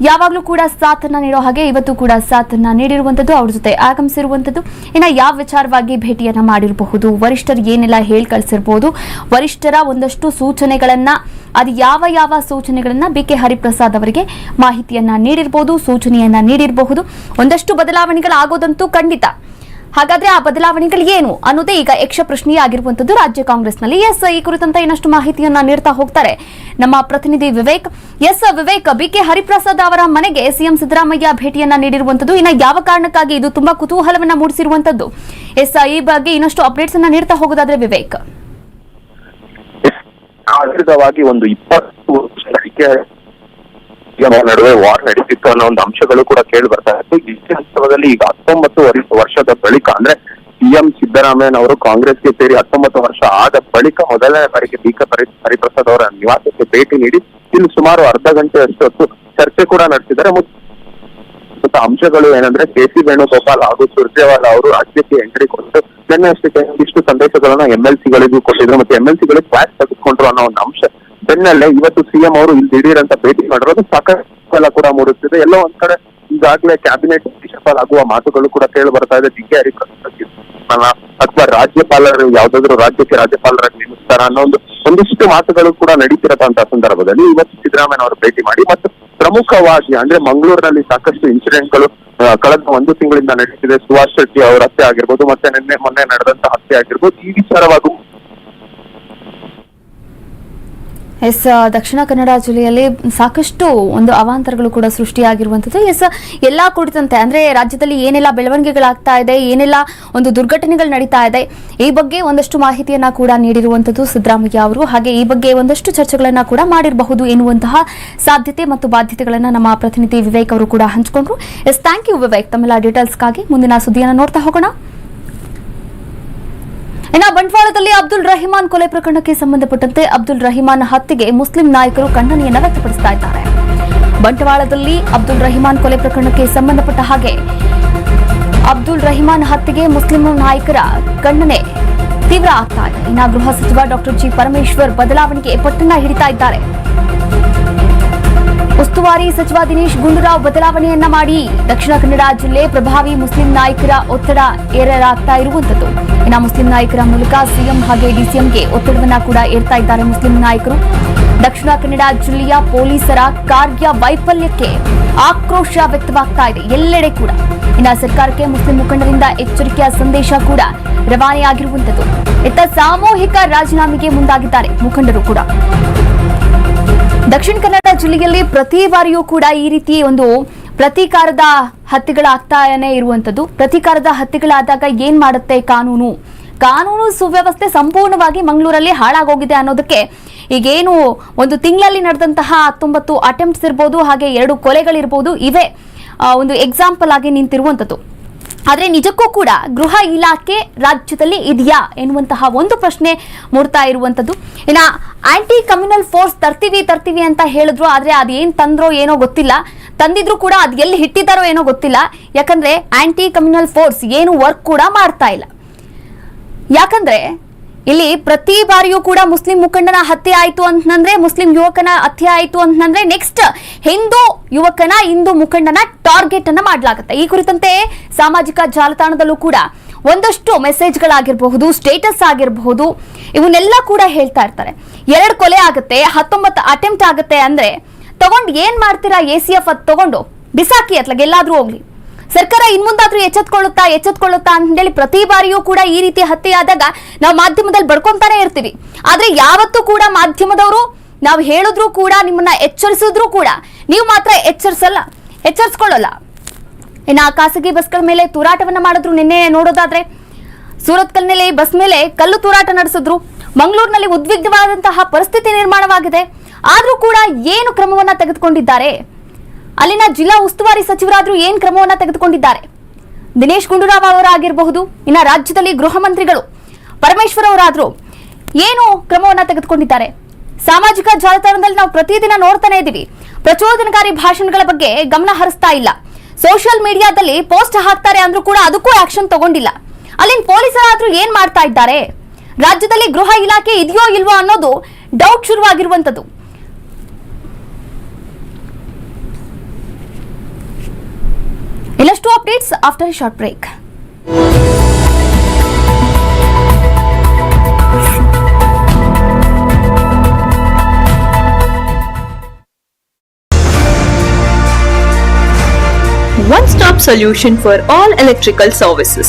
ಯಾವಾಗಲೂ ಕೂಡ ಸಾಥನ್ನ ನೀಡೋ ಹಾಗೆ ಇವತ್ತು ಕೂಡ ಸಾಥನ್ನ ನೀಡಿರುವಂತದ್ದು ಅವ್ರ ಜೊತೆ ಆಗಮಿಸಿರುವಂತದ್ದು ಇನ್ನ ಯಾವ ವಿಚಾರವಾಗಿ ಭೇಟಿಯನ್ನ ಮಾಡಿರಬಹುದು, ವರಿಷ್ಠರು ಏನೆಲ್ಲ ಹೇಳಿ ಕಳಿಸಿರ್ಬೋದು, ವರಿಷ್ಠರ ಒಂದಷ್ಟು ಸೂಚನೆಗಳನ್ನ, ಅದು ಯಾವ ಯಾವ ಸೂಚನೆಗಳನ್ನ ಬಿ ಕೆ ಹರಿಪ್ರಸಾದ್ ಅವರಿಗೆ ಮಾಹಿತಿಯನ್ನ ನೀಡಿರಬಹುದು ಸೂಚನೆಯನ್ನ ನೀಡಿರಬಹುದು. ಒಂದಷ್ಟು ಬದಲಾವಣೆಗಳಾಗೋದಂತೂ ಖಂಡಿತ. ಹಾಗಾದ್ರೆ ಆ ಬದಲಾವಣೆಗಳು ಏನು ಅನ್ನೋದೇ ಈಗ ಯಕ್ಷ ಪ್ರಶ್ನೆಯೇ ಆಗಿರುವಂತದ್ದು ರಾಜ್ಯ ಕಾಂಗ್ರೆಸ್ನಲ್ಲಿ ಎಸ್ ಈ ಕುರಿತಂತೆ ಇನ್ನಷ್ಟು ಮಾಹಿತಿಯನ್ನ ನೀಡ್ತಾ ಹೋಗ್ತಾರೆ. ನಮ್ಮ ಪ್ರತಿನಿಧಿ Vivek, yes Vivek B K Hariprasad ಅವರ ಮನೆಗೆ ಸಿಎಂ ಸಿದ್ದರಾಮಯ್ಯ ಭೇಟಿಯನ್ನ ನೀಡಿರುವಂತದ್ದು ಇನ್ನ ಯಾವ ಕಾರಣಕ್ಕಾಗಿ ಇದು ತುಂಬಾ ಕುತೂಹಲವನ್ನ ಮೂಡಿಸಿರುವಂತದ್ದು ಎಸ್ ಈ ಬಗ್ಗೆ ಇನ್ನಷ್ಟು ಅಪ್ಡೇಟ್ಸ್ ಅನ್ನ ನೀಡ್ತಾ ಹೋಗೋದಾದ್ರೆ ವಿವೇಕ್. ಒಂದು ಇಪ್ಪತ್ತು ನಡುವೆ ವಾರ್ ನಡೆಸಿತ್ತು ಅನ್ನೋ ಒಂದು ಅಂಶಗಳು ಕೂಡ ಕೇಳಿ ಬರ್ತಾ ಇತ್ತು. ಈ ಹಂತದಲ್ಲಿ ಈಗ ಹತ್ತೊಂಬತ್ತು ವರ್ಷದ ಬಳಿಕ ಅಂದ್ರೆ ಸಿಎಂ ಸಿದ್ದರಾಮಯ್ಯನವರು ಕಾಂಗ್ರೆಸ್ಗೆ ಸೇರಿ ಹತ್ತೊಂಬತ್ತು ವರ್ಷ ಆದ ಬಳಿಕ ಮೊದಲನೇ ಬಾರಿಗೆ ದೀಕ ಪರಿ ಹರಿ ಹರಿಪ್ರಸಾದ್ ಅವರ ನಿವಾಸಕ್ಕೆ ಭೇಟಿ ನೀಡಿ ಇಲ್ಲಿ ಸುಮಾರು ಅರ್ಧ ಗಂಟೆ ಅಷ್ಟೊತ್ತು ಚರ್ಚೆ ಕೂಡ ನಡೆಸಿದ್ದಾರೆ. ಅಂಶಗಳು ಏನಂದ್ರೆ ಕೆ ಸಿ ವೇಣುಗೋಪಾಲ್ ಹಾಗೂ ಸುರ್ಜೇವಾಲ ಅವರು ರಾಜ್ಯಕ್ಕೆ ಎಂಟ್ರಿ ಕೊಟ್ಟು ನಿನ್ನೆ ಅಷ್ಟಕ್ಕೆ ಇಷ್ಟು ಸಂದೇಶಗಳನ್ನ ಎಂ ಎಲ್ ಸಿಗಳಿಗೂ ಕೊಟ್ಟಿದ್ರು. ಮತ್ತೆ ಎಂ ಎಲ್ ಸಿಗಳಿಗೆ ಕ್ಲಾಸ್ ತೆಗೆದುಕೊಂಡ್ರು ಅನ್ನೋ ಒಂದು ಅಂಶ ಬೆನ್ನಲ್ಲೇ ಇವತ್ತು ಸಿಎಂ ಅವರು ಇಲ್ಲಿ ದಿಢೀರ್ ಅಂತ ಭೇಟಿ ಮಾಡಿರೋದು ಸಾಕಷ್ಟು ಕೂಡ ಮೂಡುತ್ತಿದೆ. ಎಲ್ಲೋ ಒಂದ್ ಕಡೆ ಈಗಾಗಲೇ ಕ್ಯಾಬಿನೆಟ್ ಸಫಲ ಆಗುವ ಮಾತುಗಳು ಕೂಡ ಕೇಳಿ ಬರ್ತಾ ಇದೆ. ಡಿ ಕೆ ಹರಿಪ್ರಸಾದ್ ಅಥವಾ ರಾಜ್ಯಪಾಲರು ಯಾವ್ದಾದ್ರು ರಾಜ್ಯಕ್ಕೆ ರಾಜ್ಯಪಾಲರಾಗಿ ನೇಮಿಸ್ತಾರ ಅನ್ನೋ ಒಂದು ಒಂದಿಷ್ಟು ಮಾತುಗಳು ಕೂಡ ನಡೀತಿರತಂತ ಸಂದರ್ಭದಲ್ಲಿ ಇವತ್ತು ಸಿದ್ದರಾಮಯ್ಯ ಅವರು ಭೇಟಿ ಮಾಡಿ ಮತ್ತು ಪ್ರಮುಖವಾಗಿ ಅಂದ್ರೆ ಮಂಗಳೂರಿನಲ್ಲಿ ಸಾಕಷ್ಟು ಇನ್ಸಿಡೆಂಟ್ಗಳು ಗಳು ಕಳೆದ ಒಂದು ತಿಂಗಳಿಂದ ನಡೀತಿದೆ. ಸುಭಾಷ್ ಶೆಟ್ಟಿ ಅವರ ಹತ್ಯೆ ಆಗಿರ್ಬೋದು, ಮತ್ತೆ ನಿನ್ನೆ ಮೊನ್ನೆ ನಡೆದಂತ ಹತ್ಯೆ ಆಗಿರ್ಬೋದು, ಈ ವಿಚಾರವಾಗಿ ಎಸ್ ದಕ್ಷಿಣ ಕನ್ನಡ ಜಿಲ್ಲೆಯಲ್ಲಿ ಸಾಕಷ್ಟು ಒಂದು ಅವಾಂತರಗಳು ಕೂಡ ಸೃಷ್ಟಿಯಾಗಿರುವಂಥದ್ದು. ಎಸ್, ಎಲ್ಲ ಕುಡಿತಂತೆ ಅಂದ್ರೆ ರಾಜ್ಯದಲ್ಲಿ ಏನೆಲ್ಲ ಬೆಳವಣಿಗೆಗಳಾಗ್ತಾ ಇದೆ, ಏನೆಲ್ಲ ಒಂದು ದುರ್ಘಟನೆಗಳು ನಡೀತಾ ಇದೆ, ಈ ಬಗ್ಗೆ ಒಂದಷ್ಟು ಮಾಹಿತಿಯನ್ನ ಕೂಡ ನೀಡಿರುವಂಥದ್ದು ಸಿದ್ದರಾಮಯ್ಯ ಅವರು. ಹಾಗೆ ಈ ಬಗ್ಗೆ ಒಂದಷ್ಟು ಚರ್ಚೆಗಳನ್ನ ಕೂಡ ಮಾಡಿರಬಹುದು ಎನ್ನುವಂತಹ ಸಾಧ್ಯತೆ ಮತ್ತು ಬಾಧ್ಯತೆಗಳನ್ನ ನಮ್ಮ ಪ್ರತಿನಿಧಿ ವಿವೇಕ್ ಅವರು ಕೂಡ ಹಂಚಿಕೊಂಡ್ರು. Yes thank you Vivek. ತಮ್ಮೆಲ್ಲ ಡೀಟೇಲ್ಸ್ಗಾಗಿ ಮುಂದಿನ ಸುದ್ದಿಯನ್ನು ನೋಡ್ತಾ ಹೋಗೋಣ. ಇನ್ನು ಬಂಟ್ವಾಳದಲ್ಲಿ ಅಬ್ದುಲ್ ರಹಿಮಾನ್ ಕೊಲೆ ಪ್ರಕರಣಕ್ಕೆ ಸಂಬಂಧಪಟ್ಟಂತೆ ಅಬ್ದುಲ್ ರಹಿಮಾನ್ ಹತ್ಯೆಗೆ ಮುಸ್ಲಿಂ ನಾಯಕರು ಖಂಡನೆಯನ್ನು ವ್ಯಕ್ತಪಡಿಸ್ತಾ ಇದ್ದಾರೆ. ಬಂಟ್ವಾಳದಲ್ಲಿ ಅಬ್ದುಲ್ ರಹಿಮಾನ್ ಕೊಲೆ ಪ್ರಕರಣಕ್ಕೆ ಸಂಬಂಧಪಟ್ಟ ಹಾಗೆ ಅಬ್ದುಲ್ ರಹಿಮಾನ್ ಹತ್ಯೆಗೆ ಮುಸ್ಲಿಂ ನಾಯಕರ ಖಂಡನೆ ತೀವ್ರ ಆಗ್ತಾ ಇದೆ. ಇನ್ನು ಗೃಹ ಸಚಿವ ಡಾಕ್ಟರ್ ಜಿ ಪರಮೇಶ್ವರ್ ಬದಲಾವಣೆಗೆ ಪಟ್ಟಣ ಹಿಡಿತಾ ಇದ್ದಾರೆ. ಉಸ್ತುವಾರಿ ಸಚಿವ ದಿನೇಶ್ ಗುಂಡೂರಾವ್ ಬದಲಾವಣೆಯನ್ನ ಮಾಡಿ ದಕ್ಷಿಣ ಕನ್ನಡ ಜಿಲ್ಲೆ ಪ್ರಭಾವಿ ಮುಸ್ಲಿಂ ನಾಯಕರ ಒತ್ತಡ ಏರಲಾಗ್ತಾ ಇರುವಂತದ್ದು ಇನ್ನು ಮುಸ್ಲಿಂ ನಾಯಕರ ಮೂಲಕ ಸಿಎಂ ಹಾಗೆ ಡಿಸಿಎಂಗೆ ಒತ್ತಡವನ್ನ ಕೂಡ ಏರ್ತಾ ಇದ್ದಾರೆ ಮುಸ್ಲಿಂ ನಾಯಕರು. ದಕ್ಷಿಣ ಕನ್ನಡ ಜಿಲ್ಲೆಯ ಪೊಲೀಸರ ಕಾರ್ಯ ವೈಫಲ್ಯಕ್ಕೆ ಆಕ್ರೋಶ ವ್ಯಕ್ತವಾಗ್ತಾ ಇದೆ. ಎಲ್ಲೆಡೆ ಕೂಡ. ಇನ್ನು ಸರ್ಕಾರಕ್ಕೆ ಮುಸ್ಲಿಂ ಮುಖಂಡರಿಂದ ಎಚ್ಚರಿಕೆಯ ಸಂದೇಶ ಕೂಡ ರವಾನೆಯಾಗಿರುವಂತದ್ದು ಇತ್ತ ಸಾಮೂಹಿಕ ರಾಜೀನಾಮೆಗೆ ಮುಂದಾಗಿದ್ದಾರೆ ಮುಖಂಡರು ಕೂಡ. ದಕ್ಷಿಣ ಕನ್ನಡ ಜಿಲ್ಲೆಯಲ್ಲಿ ಪ್ರತಿ ಬಾರಿಯೂ ಕೂಡ ಈ ರೀತಿ ಒಂದು ಪ್ರತೀಕಾರದ ಹತ್ಯೆಗಳಾಗ್ತಾನೆ ಇರುವಂತದ್ದು ಪ್ರತೀಕಾರದ ಹತ್ಯೆಗಳಾದಾಗ ಏನ್ ಮಾಡುತ್ತೆ ಕಾನೂನು? ಕಾನೂನು ಸುವ್ಯವಸ್ಥೆ ಸಂಪೂರ್ಣವಾಗಿ ಮಂಗಳೂರಲ್ಲಿ ಹಾಳಾಗೋಗಿದೆ ಅನ್ನೋದಕ್ಕೆ ಈಗೇನು ಒಂದು ತಿಂಗಳಲ್ಲಿ ನಡೆದಂತಹ ಹತ್ತೊಂಬತ್ತು ಅಟೆಂಪ್ಟ್ಸ್ ಇರ್ಬೋದು, ಹಾಗೆ ಎರಡು ಕೊಲೆಗಳಿರ್ಬೋದು, ಇವೇ ಒಂದು ಎಕ್ಸಾಂಪಲ್ ಆಗಿ ನಿಂತಿರುವಂತದ್ದು ಆದ್ರೆ ನಿಜಕ್ಕೂ ಕೂಡ ಗೃಹ ಇಲಾಖೆ ರಾಜ್ಯದಲ್ಲಿ ಇದೆಯಾ ಎನ್ನುವಂತಹ ಒಂದು ಪ್ರಶ್ನೆ ಮೂಡ್ತಾ ಇರುವಂತದ್ದು ಇನ್ನ ಆಂಟಿ ಕಮ್ಯುನಲ್ ಫೋರ್ಸ್ ತರ್ತೀವಿ ತರ್ತೀವಿ ಅಂತ ಹೇಳಿದ್ರು, ಆದ್ರೆ ಅದೇನ್ ತಂದ್ರೋ ಏನೋ ಗೊತ್ತಿಲ್ಲ. ತಂದಿದ್ರು ಕೂಡ ಅದ್ ಎಲ್ಲಿ ಹಿಟ್ಟಿದಾರೋ ಏನೋ ಗೊತ್ತಿಲ್ಲ. ಯಾಕಂದ್ರೆ ಆಂಟಿ ಕಮ್ಯುನಲ್ ಫೋರ್ಸ್ ಏನು ವರ್ಕ್ ಕೂಡ ಮಾಡ್ತಾ ಇಲ್ಲ. ಯಾಕಂದ್ರೆ ಇಲ್ಲಿ ಪ್ರತಿ ಬಾರಿಯೂ ಕೂಡ ಮುಸ್ಲಿಂ ಮುಖಂಡನ ಹತ್ಯೆ ಆಯಿತು ಅಂತಂದ್ರೆ, ಮುಸ್ಲಿಂ ಯುವಕನ ಹತ್ಯೆ ಆಯಿತು ಅಂತಂದ್ರೆ ನೆಕ್ಸ್ಟ್ ಹಿಂದೂ ಯುವಕನ, ಹಿಂದೂ ಮುಖಂಡನ ಟಾರ್ಗೆಟ್ ಅನ್ನ ಮಾಡಲಾಗುತ್ತೆ. ಈ ಕುರಿತಂತೆ ಸಾಮಾಜಿಕ ಜಾಲತಾಣದಲ್ಲೂ ಕೂಡ ಒಂದಷ್ಟು ಮೆಸೇಜ್ಗಳಾಗಿರಬಹುದು ಸ್ಟೇಟಸ್ ಆಗಿರಬಹುದು, ಇವನ್ನೆಲ್ಲ ಕೂಡ ಹೇಳ್ತಾ ಇರ್ತಾರೆ. ಎರಡು ಕೊಲೆ ಆಗುತ್ತೆ, ಹತ್ತೊಂಬತ್ತು ಅಟೆಂಪ್ಟ್ ಆಗುತ್ತೆ ಅಂದ್ರೆ ತಗೊಂಡು ಏನ್ ಮಾಡ್ತೀರಾ ಎ ಸಿ ಎಫ್ ಅದ್ ತಗೊಂಡು? ಬಿಸಾಕಿ ಅತ್ಲಾಗ ಎಲ್ಲಾದ್ರೂ ಹೋಗ್ಲಿ. ಸರ್ಕಾರ ಇನ್ ಮುಂದಾದ್ರೂ ಎಚ್ಚೆತ್ಕೊಳ್ಳುತ್ತಾ ಎಚ್ಚೆತ್ಕೊಳ್ಳುತ್ತಾ ಅಂತ ಹೇಳಿ ಪ್ರತಿ ಬಾರಿಯೂ ಕೂಡ ಈ ರೀತಿ ಹತ್ಯೆ ಆದಾಗ ನಾವು ಮಾಧ್ಯಮದಲ್ಲಿ ಬಡ್ಕೊಂತಾನೆ ಇರ್ತೀವಿ. ಆದ್ರೆ ಯಾವತ್ತೂ ಕೂಡ ಮಾಧ್ಯಮದವರು ನಾವು ಹೇಳಿದ್ರು ಕೂಡ ನಿಮ್ಮನ್ನ ಎಚ್ಚರಿಸಿದ್ರು ಕೂಡ ನೀವು ಮಾತ್ರ ಎಚ್ಚರಿಸಲ್ಲ, ಎಚ್ಚರಿಸ್ಕೊಳ್ಳಲ್ಲ. ಇನ್ನು ಖಾಸಗಿ ಬಸ್ಗಳ ಮೇಲೆ ತೂರಾಟವನ್ನ ಮಾಡಿದ್ರು ನಿನ್ನೆ ನೋಡೋದಾದ್ರೆ, ಸೂರತ್ಕಲ್ನಲ್ಲಿ ಬಸ್ ಮೇಲೆ ಕಲ್ಲು ತೂರಾಟ ನಡೆಸಿದ್ರು. ಮಂಗಳೂರಿನಲ್ಲಿ ಉದ್ವಿಗ್ನವಾದಂತಹ ಪರಿಸ್ಥಿತಿ ನಿರ್ಮಾಣವಾಗಿದೆ. ಆದರೂ ಕೂಡ ಏನು ಕ್ರಮವನ್ನ ತೆಗೆದುಕೊಂಡಿದ್ದಾರೆ? ಅಲ್ಲಿನ ಜಿಲ್ಲಾ ಉಸ್ತುವಾರಿ ಸಚಿವರಾದರೂ ಏನು ಕ್ರಮವನ್ನ ತೆಗೆದುಕೊಂಡಿದ್ದಾರೆ? ದಿನೇಶ್ ಗುಂಡೂರಾವ್ ಅವರಾಗಿರಬಹುದು, ಇನ್ನ ರಾಜ್ಯದಲ್ಲಿ ಗೃಹ ಮಂತ್ರಿಗಳು, ಪರಮೇಶ್ವರ್ ಅವರಾದ್ರು ಏನು ಕ್ರಮವನ್ನ ತೆಗೆದುಕೊಂಡಿದ್ದಾರೆ? ಸಾಮಾಜಿಕ ಜಾಲತಾಣದಲ್ಲಿ ನಾವು ಪ್ರತಿದಿನ ನೋಡ್ತಾನೆ ಇದ್ದೀವಿ. ಪ್ರಚೋದನಕಾರಿ ಭಾಷಣಗಳ ಬಗ್ಗೆ ಗಮನ ಹರಿಸ್ತಾ ಇಲ್ಲ. ಸೋಷಿಯಲ್ ಮೀಡಿಯಾದಲ್ಲಿ ಪೋಸ್ಟ್ ಹಾಕ್ತಾರೆ ಅಂದ್ರೂ ಕೂಡ ಅದಕ್ಕೂ ಆಕ್ಷನ್ ತಗೊಂಡಿಲ್ಲ. ಅಲ್ಲಿನ ಪೊಲೀಸರಾದ್ರೂ ಏನ್ ಮಾಡ್ತಾ ಇದ್ದಾರೆ? ರಾಜ್ಯದಲ್ಲಿ ಗೃಹ ಇಲಾಖೆ ಇದೆಯೋ ಇಲ್ವೋ ಅನ್ನೋದು ಡೌಟ್ ಶುರುವಾಗಿರುವಂತದ್ದು ಇನ್ನಷ್ಟು updates after short break one-stop solution for all electrical services.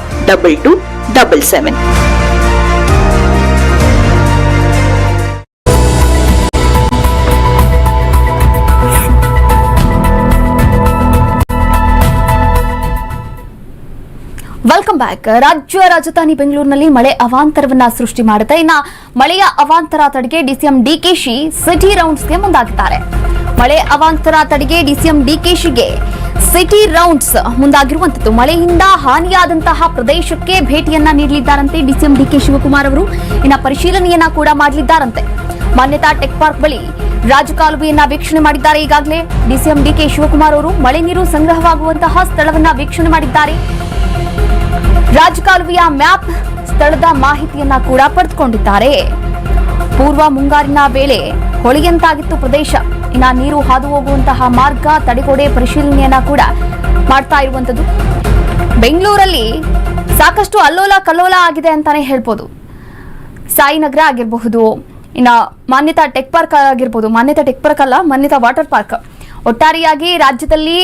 1800-569-2277. Welcome back ರಾಜ್ಯ, ರಾಜಧಾನಿ ಬೆಂಗಳೂರಿನಲ್ಲಿ ಮಳೆ ಅವಾಂತರವನ್ನ ಸೃಷ್ಟಿ ಮಾಡುತ್ತೆ ಇನ್ನ ಮಳೆಯ ಅವಾಂತರ ತಡೆಗೆ ಡಿಸಿಎಂ ಡಿಕೆಶಿ ಸಿಟಿ ರೌಂಡ್ಸ್ಗೆ ಮುಂದಾಗಿದ್ದಾರೆ. ಮಳೆ ಅವಾಂತರ ತಡೆಗೆ ಡಿಸಿಎಂ ಡಿಕೆಶಿಗೆ ಸಿಟಿ ರೌಂಡ್ಸ್ ಮುಂದಾಗಿರುವಂತದ್ದು ಮಳೆಯಿಂದ ಹಾನಿಯಾದಂತಹ ಪ್ರದೇಶಕ್ಕೆ ಭೇಟಿಯನ್ನ ನೀಡಲಿದ್ದಾರಂತೆ ಡಿಸಿಎಂ ಡಿಕೆ ಶಿವಕುಮಾರ್ ಅವರು. ಇನ್ನ ಪರಿಶೀಲನೆಯನ್ನ ಕೂಡ ಮಾಡಲಿದ್ದಾರಂತೆ. ಮಾನ್ಯತಾ ಟೆಕ್ ಪಾರ್ಕ್ ಬಳಿ ರಾಜಕಾಲುವೆಯನ್ನ ವೀಕ್ಷಣೆ ಮಾಡಿದ್ದಾರೆ. ಈಗಾಗಲೇ ಡಿಸಿಎಂ ಡಿಕೆ ಶಿವಕುಮಾರ್ ಅವರು ಮಳೆ ನೀರು ಸಂಗ್ರಹವಾಗುವಂತಹ ಸ್ಥಳವನ್ನ ವೀಕ್ಷಣೆ ಮಾಡಿದ್ದಾರೆ. ರಾಜಕಾಲುವೆಯ ಮ್ಯಾಪ್ ಸ್ಥಳದ ಮಾಹಿತಿಯನ್ನ ಕೂಡ ಪಡೆದುಕೊಂಡಿದ್ದಾರೆ. ಪೂರ್ವ ಮುಂಗಾರಿನ ವೇಳೆ ಹೊಳೆಯಂತಾಗಿತ್ತು ಪ್ರದೇಶ. ಇನ್ನ ನೀರು ಹಾದು ಹೋಗುವಂತಹ ಮಾರ್ಗ, ತಡೆಗೋಡೆ ಪರಿಶೀಲನೆಯನ್ನ ಕೂಡ ಮಾಡ್ತಾ ಇರುವಂತದ್ದು. ಬೆಂಗಳೂರಲ್ಲಿ ಸಾಕಷ್ಟು ಅಲ್ಲೋಲ ಕಲ್ಲೋಲ ಆಗಿದೆ ಅಂತಾನೆ ಹೇಳ್ಬೋದು. ಸಾಯಿನಗರ ಆಗಿರಬಹುದು, ಇನ್ನ ಮಾನ್ಯತಾ ಟೆಕ್ ಪಾರ್ಕ್ ಆಗಿರ್ಬೋದು. ಮಾನ್ಯತಾ ಟೆಕ್ ಪಾರ್ಕ್ ಅಲ್ಲ, ಮಾನ್ಯತಾ ವಾಟರ್ ಪಾರ್ಕ್. ಒಟ್ಟಾರೆಯಾಗಿ ರಾಜ್ಯದಲ್ಲಿ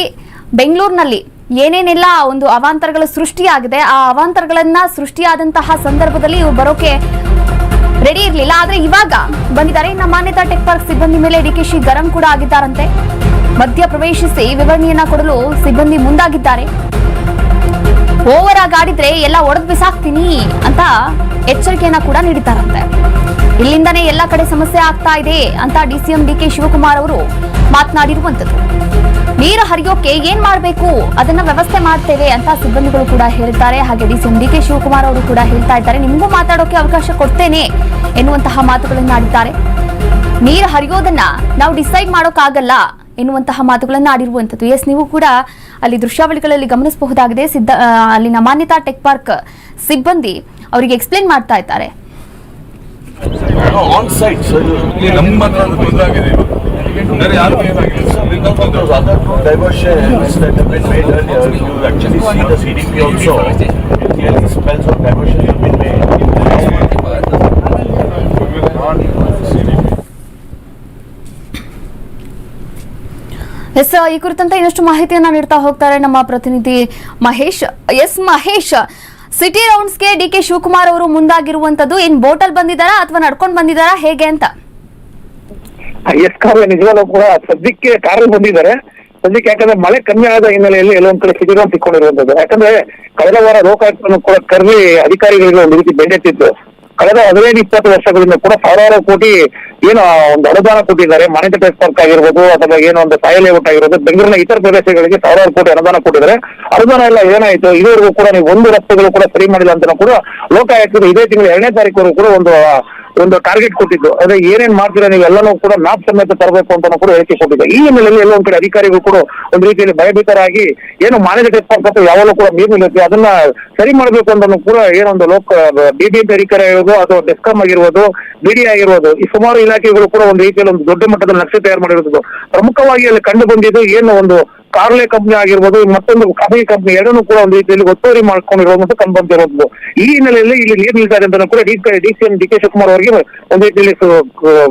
ಬೆಂಗಳೂರಿನಲ್ಲಿ ಏನೇನೆಲ್ಲ ಒಂದು ಅವಾಂತರಗಳು ಸೃಷ್ಟಿಯಾಗಿದೆ, ಆ ಅವಾಂತರಗಳನ್ನ ಸೃಷ್ಟಿಯಾದಂತಹ ಸಂದರ್ಭದಲ್ಲಿ ಇವು ಬರೋಕೆ ರೆಡಿ ಇರಲಿಲ್ಲ, ಆದ್ರೆ ಇವಾಗ ಬಂದಿದ್ದಾರೆ. ನಮ್ಮ ಮಾನ್ಯತಾ ಟೆಕ್ ಪಾರ್ಕ್ ಸಿಬ್ಬಂದಿ ಮೇಲೆ ಡಿಕೆಶಿ ಗರಂ ಕೂಡ ಆಗಿದ್ದಾರಂತೆ. ಮಧ್ಯ ಪ್ರವೇಶಿಸಿ ವಿವರಣೆಯನ್ನ ಕೊಡಲು ಸಿಬ್ಬಂದಿ ಮುಂದಾಗಿದ್ದಾರೆ. ಓವರ್ ಆಗಿ ಆಡಿದ್ರೆ ಎಲ್ಲ ಒಡೆದು ಬಿಸಾಕ್ತೀನಿ ಅಂತ ಎಚ್ಚರಿಕೆಯನ್ನ ಕೂಡ ನೀಡಿದ್ದಾರಂತೆ. ಇಲ್ಲಿಂದನೇ ಎಲ್ಲ ಕಡೆ ಸಮಸ್ಯೆ ಆಗ್ತಾ ಇದೆ ಅಂತ ಡಿಸಿಎಂ ಡಿಕೆ ಶಿವಕುಮಾರ್ ಅವರು ಮಾತನಾಡಿರುವಂತದ್ದು. ನೀರು ಹರಿಯೋಕೆ ಏನ್ ಮಾಡಬೇಕು? ಅದನ್ನ ವ್ಯವಸ್ಥೆ ಮಾಡ್ತೇವೆ ಅಂತ ಸಿಬ್ಬಂದಿಗಳು ಕೂಡ ಹೇಳ್ತಾರೆ ಹಾಗೆ D CM D K Shivakumar ಅವರು ಕೂಡ ಹೇಳ್ತಾ ಇದ್ದಾರೆ. ನಿಮಗೂ ಮಾತಾಡೋಕೆ ಅವಕಾಶ ಕೊಡ್ತೇನೆ ಎನ್ನುವಂತಹ ಮಾತುಗಳನ್ನು ಆಡಿದ್ದಾರೆ. ನೀರು ಹರಿಯೋದನ್ನ ನಾವು ಡಿಸೈಡ್ ಮಾಡೋಕ್ಕಾಗಲ್ಲ ಎನ್ನುವಂತಹ ಮಾತುಗಳನ್ನು ಆಡಿರುವಂಥದ್ದು. ಎಸ್ ನೀವು ಕೂಡ ಅಲ್ಲಿ ದೃಶ್ಯಾವಳಿಗಳಲ್ಲಿ ಗಮನಿಸಬಹುದಾಗಿದೆ. ಸಿದ್ಧ ಅಲ್ಲಿನ ಮಾನ್ಯತಾ ಟೆಕ್ ಪಾರ್ಕ್ ಸಿಬ್ಬಂದಿ ಅವರಿಗೆ ಎಕ್ಸ್ಪ್ಲೇನ್ ಮಾಡ್ತಾ ಇದ್ದಾರೆ. ಆನ್ ಸೈಟ್ ಸರ್ ನಮ್ಮ ಹತ್ರ ಬಂದಾಗಿದೆ ಬೇರೆ ಯಾರು ಏನಾಗಿಲ್ಲ. Those other that have been made earlier, you actually see the CDP also. It spells of have. Yes ಈ ಕುರಿತಂತೆ ಇನ್ನಷ್ಟು ಮಾಹಿತಿಯನ್ನ ನೀಡ್ತಾ ಹೋಗ್ತಾರೆ ನಮ್ಮ ಪ್ರತಿನಿಧಿ ಮಹೇಶ್ ಎಸ್ ಮಹೇಶ್ ಸಿಟಿ ರೌಂಡ್ಸ್ಗೆ ಡಿ ಕೆ ಶಿವಕುಮಾರ್ ಅವರು ಮುಂದಾಗಿರುವಂತದ್ದು ಏನ್ ಬೋಟಲ್ ಬಂದಿದ್ದಾರಾ ಅಥವಾ ನಡ್ಕೊಂಡು ಬಂದಿದ್ದಾರಾ ಹೇಗೆ ಅಂತ ಎಸ್ ಕಾರ್ಯ ನಿಜವಾಗ್ಲೂ ಕೂಡ ಸದ್ಯಕ್ಕೆ ಕಾರ್ಯ ಬಂದಿದ್ದಾರೆ. ಸದ್ಯಕ್ಕೆ ಯಾಕಂದ್ರೆ ಮಳೆ ಕಮ್ಮಿ ಆದ ಹಿನ್ನೆಲೆಯಲ್ಲಿ ಎಲ್ಲೊಂದ್ ಕಡೆ ಸಿಗಿರೋ ಸಿಕ್ಕೊಂಡಿರುವಂತದ್ದು. ಯಾಕಂದ್ರೆ ಕಳೆದ ವಾರ ಲೋಕಾಯುಕ್ತನು ಕೂಡ ಕರ್ಲಿ ಅಧಿಕಾರಿಗಳಿಗೆ ಒಂದು ರೀತಿ ಬೆಂಡೆತ್ತಿದ್ದು ಕಳೆದ ಹದಿನೈದು, ಇಪ್ಪತ್ತು ವರ್ಷಗಳಿಂದ ಕೂಡ ಸಾವಿರಾರು ಕೋಟಿ ಏನು ಒಂದು ಅನುದಾನ ಕೊಟ್ಟಿದ್ದಾರೆ. ಮಾನಿಟರ್ ಟೆಸ್ಟ್ ಪಾರ್ಕ್ ಆಗಿರ್ಬೋದು, ಅಥವಾ ಏನೋ ಒಂದು ಸಾಯಿ ಲೇಔಟ್ ಆಗಿರ್ಬೋದು, ಬೆಂಗಳೂರಿನ ಇತರ ಪ್ರದೇಶಗಳಿಗೆ ಸಾವಿರಾರು ಕೋಟಿ ಅನುದಾನ ಕೊಟ್ಟಿದ್ದಾರೆ. ಅನುದಾನ ಎಲ್ಲ ಏನಾಯ್ತು? ಇದುವರೆಗೂ ಕೂಡ ನೀವು ಒಂದು ರಸ್ತೆಗಳು ಕೂಡ ಸರಿ ಮಾಡಿಲ್ಲ ಅಂತ ಕೂಡ ಲೋಕಾಯುಕ್ತರು ಇದೇ ತಿಂಗಳು ಎರಡನೇ ತಾರೀಕು ಕೂಡ ಒಂದು ಒಂದು ಟಾರ್ಗೆಟ್ ಕೊಟ್ಟಿದ್ದು. ಅದೇ ಏನೇನ್ ಮಾಡ್ತೀರಾ ನೀವು ಎಲ್ಲನೂ ಕೂಡ ನಾಪ್ ಸಮೇತ ತರಬೇಕು ಅಂತ ಕೂಡ ಹೇಳಿಕೆ ಕೊಟ್ಟಿದ್ದೆ ಈ ಹಿನ್ನೆಲೆಯಲ್ಲಿ ಎಲ್ಲೊಂದ್ ಕಡೆ ಅಧಿಕಾರಿಗಳು ಕೂಡ ಒಂದ್ ರೀತಿಯಲ್ಲಿ ಭಯಭೀತರಾಗಿ ಏನು ಮಾನವ ಟೆಸ್ಟ್ ಯಾವಾಗಲೂ ಕೂಡ ಮೀರ್ ನಿಲ್ಲುತ್ತೆ. ಅದನ್ನ ಸರಿ ಮಾಡಬೇಕು ಅಂತ ಕೂಡ ಏನೊಂದು ಲೋಕ ಬಿಬಿಎಂಪಿ ಅಧಿಕಾರಿ ಆಗಿರ್ಬೋದು ಅಥವಾ ಡೆಸ್ಕಾಂ ಆಗಿರ್ಬೋದು ಬಿಡಿ ಆಗಿರ್ಬೋದು, ಈ ಸುಮಾರು ಇಲಾಖೆಗಳು ಕೂಡ ಒಂದು ರೀತಿಯಲ್ಲಿ ಒಂದು ದೊಡ್ಡ ಮಟ್ಟದಲ್ಲಿ ನಕ್ಷೆ ತಯಾರು ಮಾಡಿರುವುದು. ಪ್ರಮುಖವಾಗಿ ಅಲ್ಲಿ ಕಂಡು ಬಂದಿದ್ದು ಏನು ಒಂದು ಕಾರ್ಲೆ ಕಂಪನಿ ಆಗಿರ್ಬೋದು, ಮತ್ತೊಂದು ಖಾಸಗಿ ಕಂಪನಿ ಎರಡನ್ನೂ ಕೂಡ ಒಂದು ರೀತಿಯಲ್ಲಿ ಒತ್ತುವರಿ ಮಾಡ್ಕೊಂಡಿರೋದು ಕಂಡು ಬಂದಿರೋದು ಈ ಹಿನ್ನೆಲೆಯಲ್ಲಿ ಇಲ್ಲಿ ನೀರು ನಿಲ್ತಾರೆ ಅಂತ ಕೂಡ D D C M D K Shivakumar ಅವರಿಗೆ ಒಂದು ರೀತಿಯಲ್ಲಿ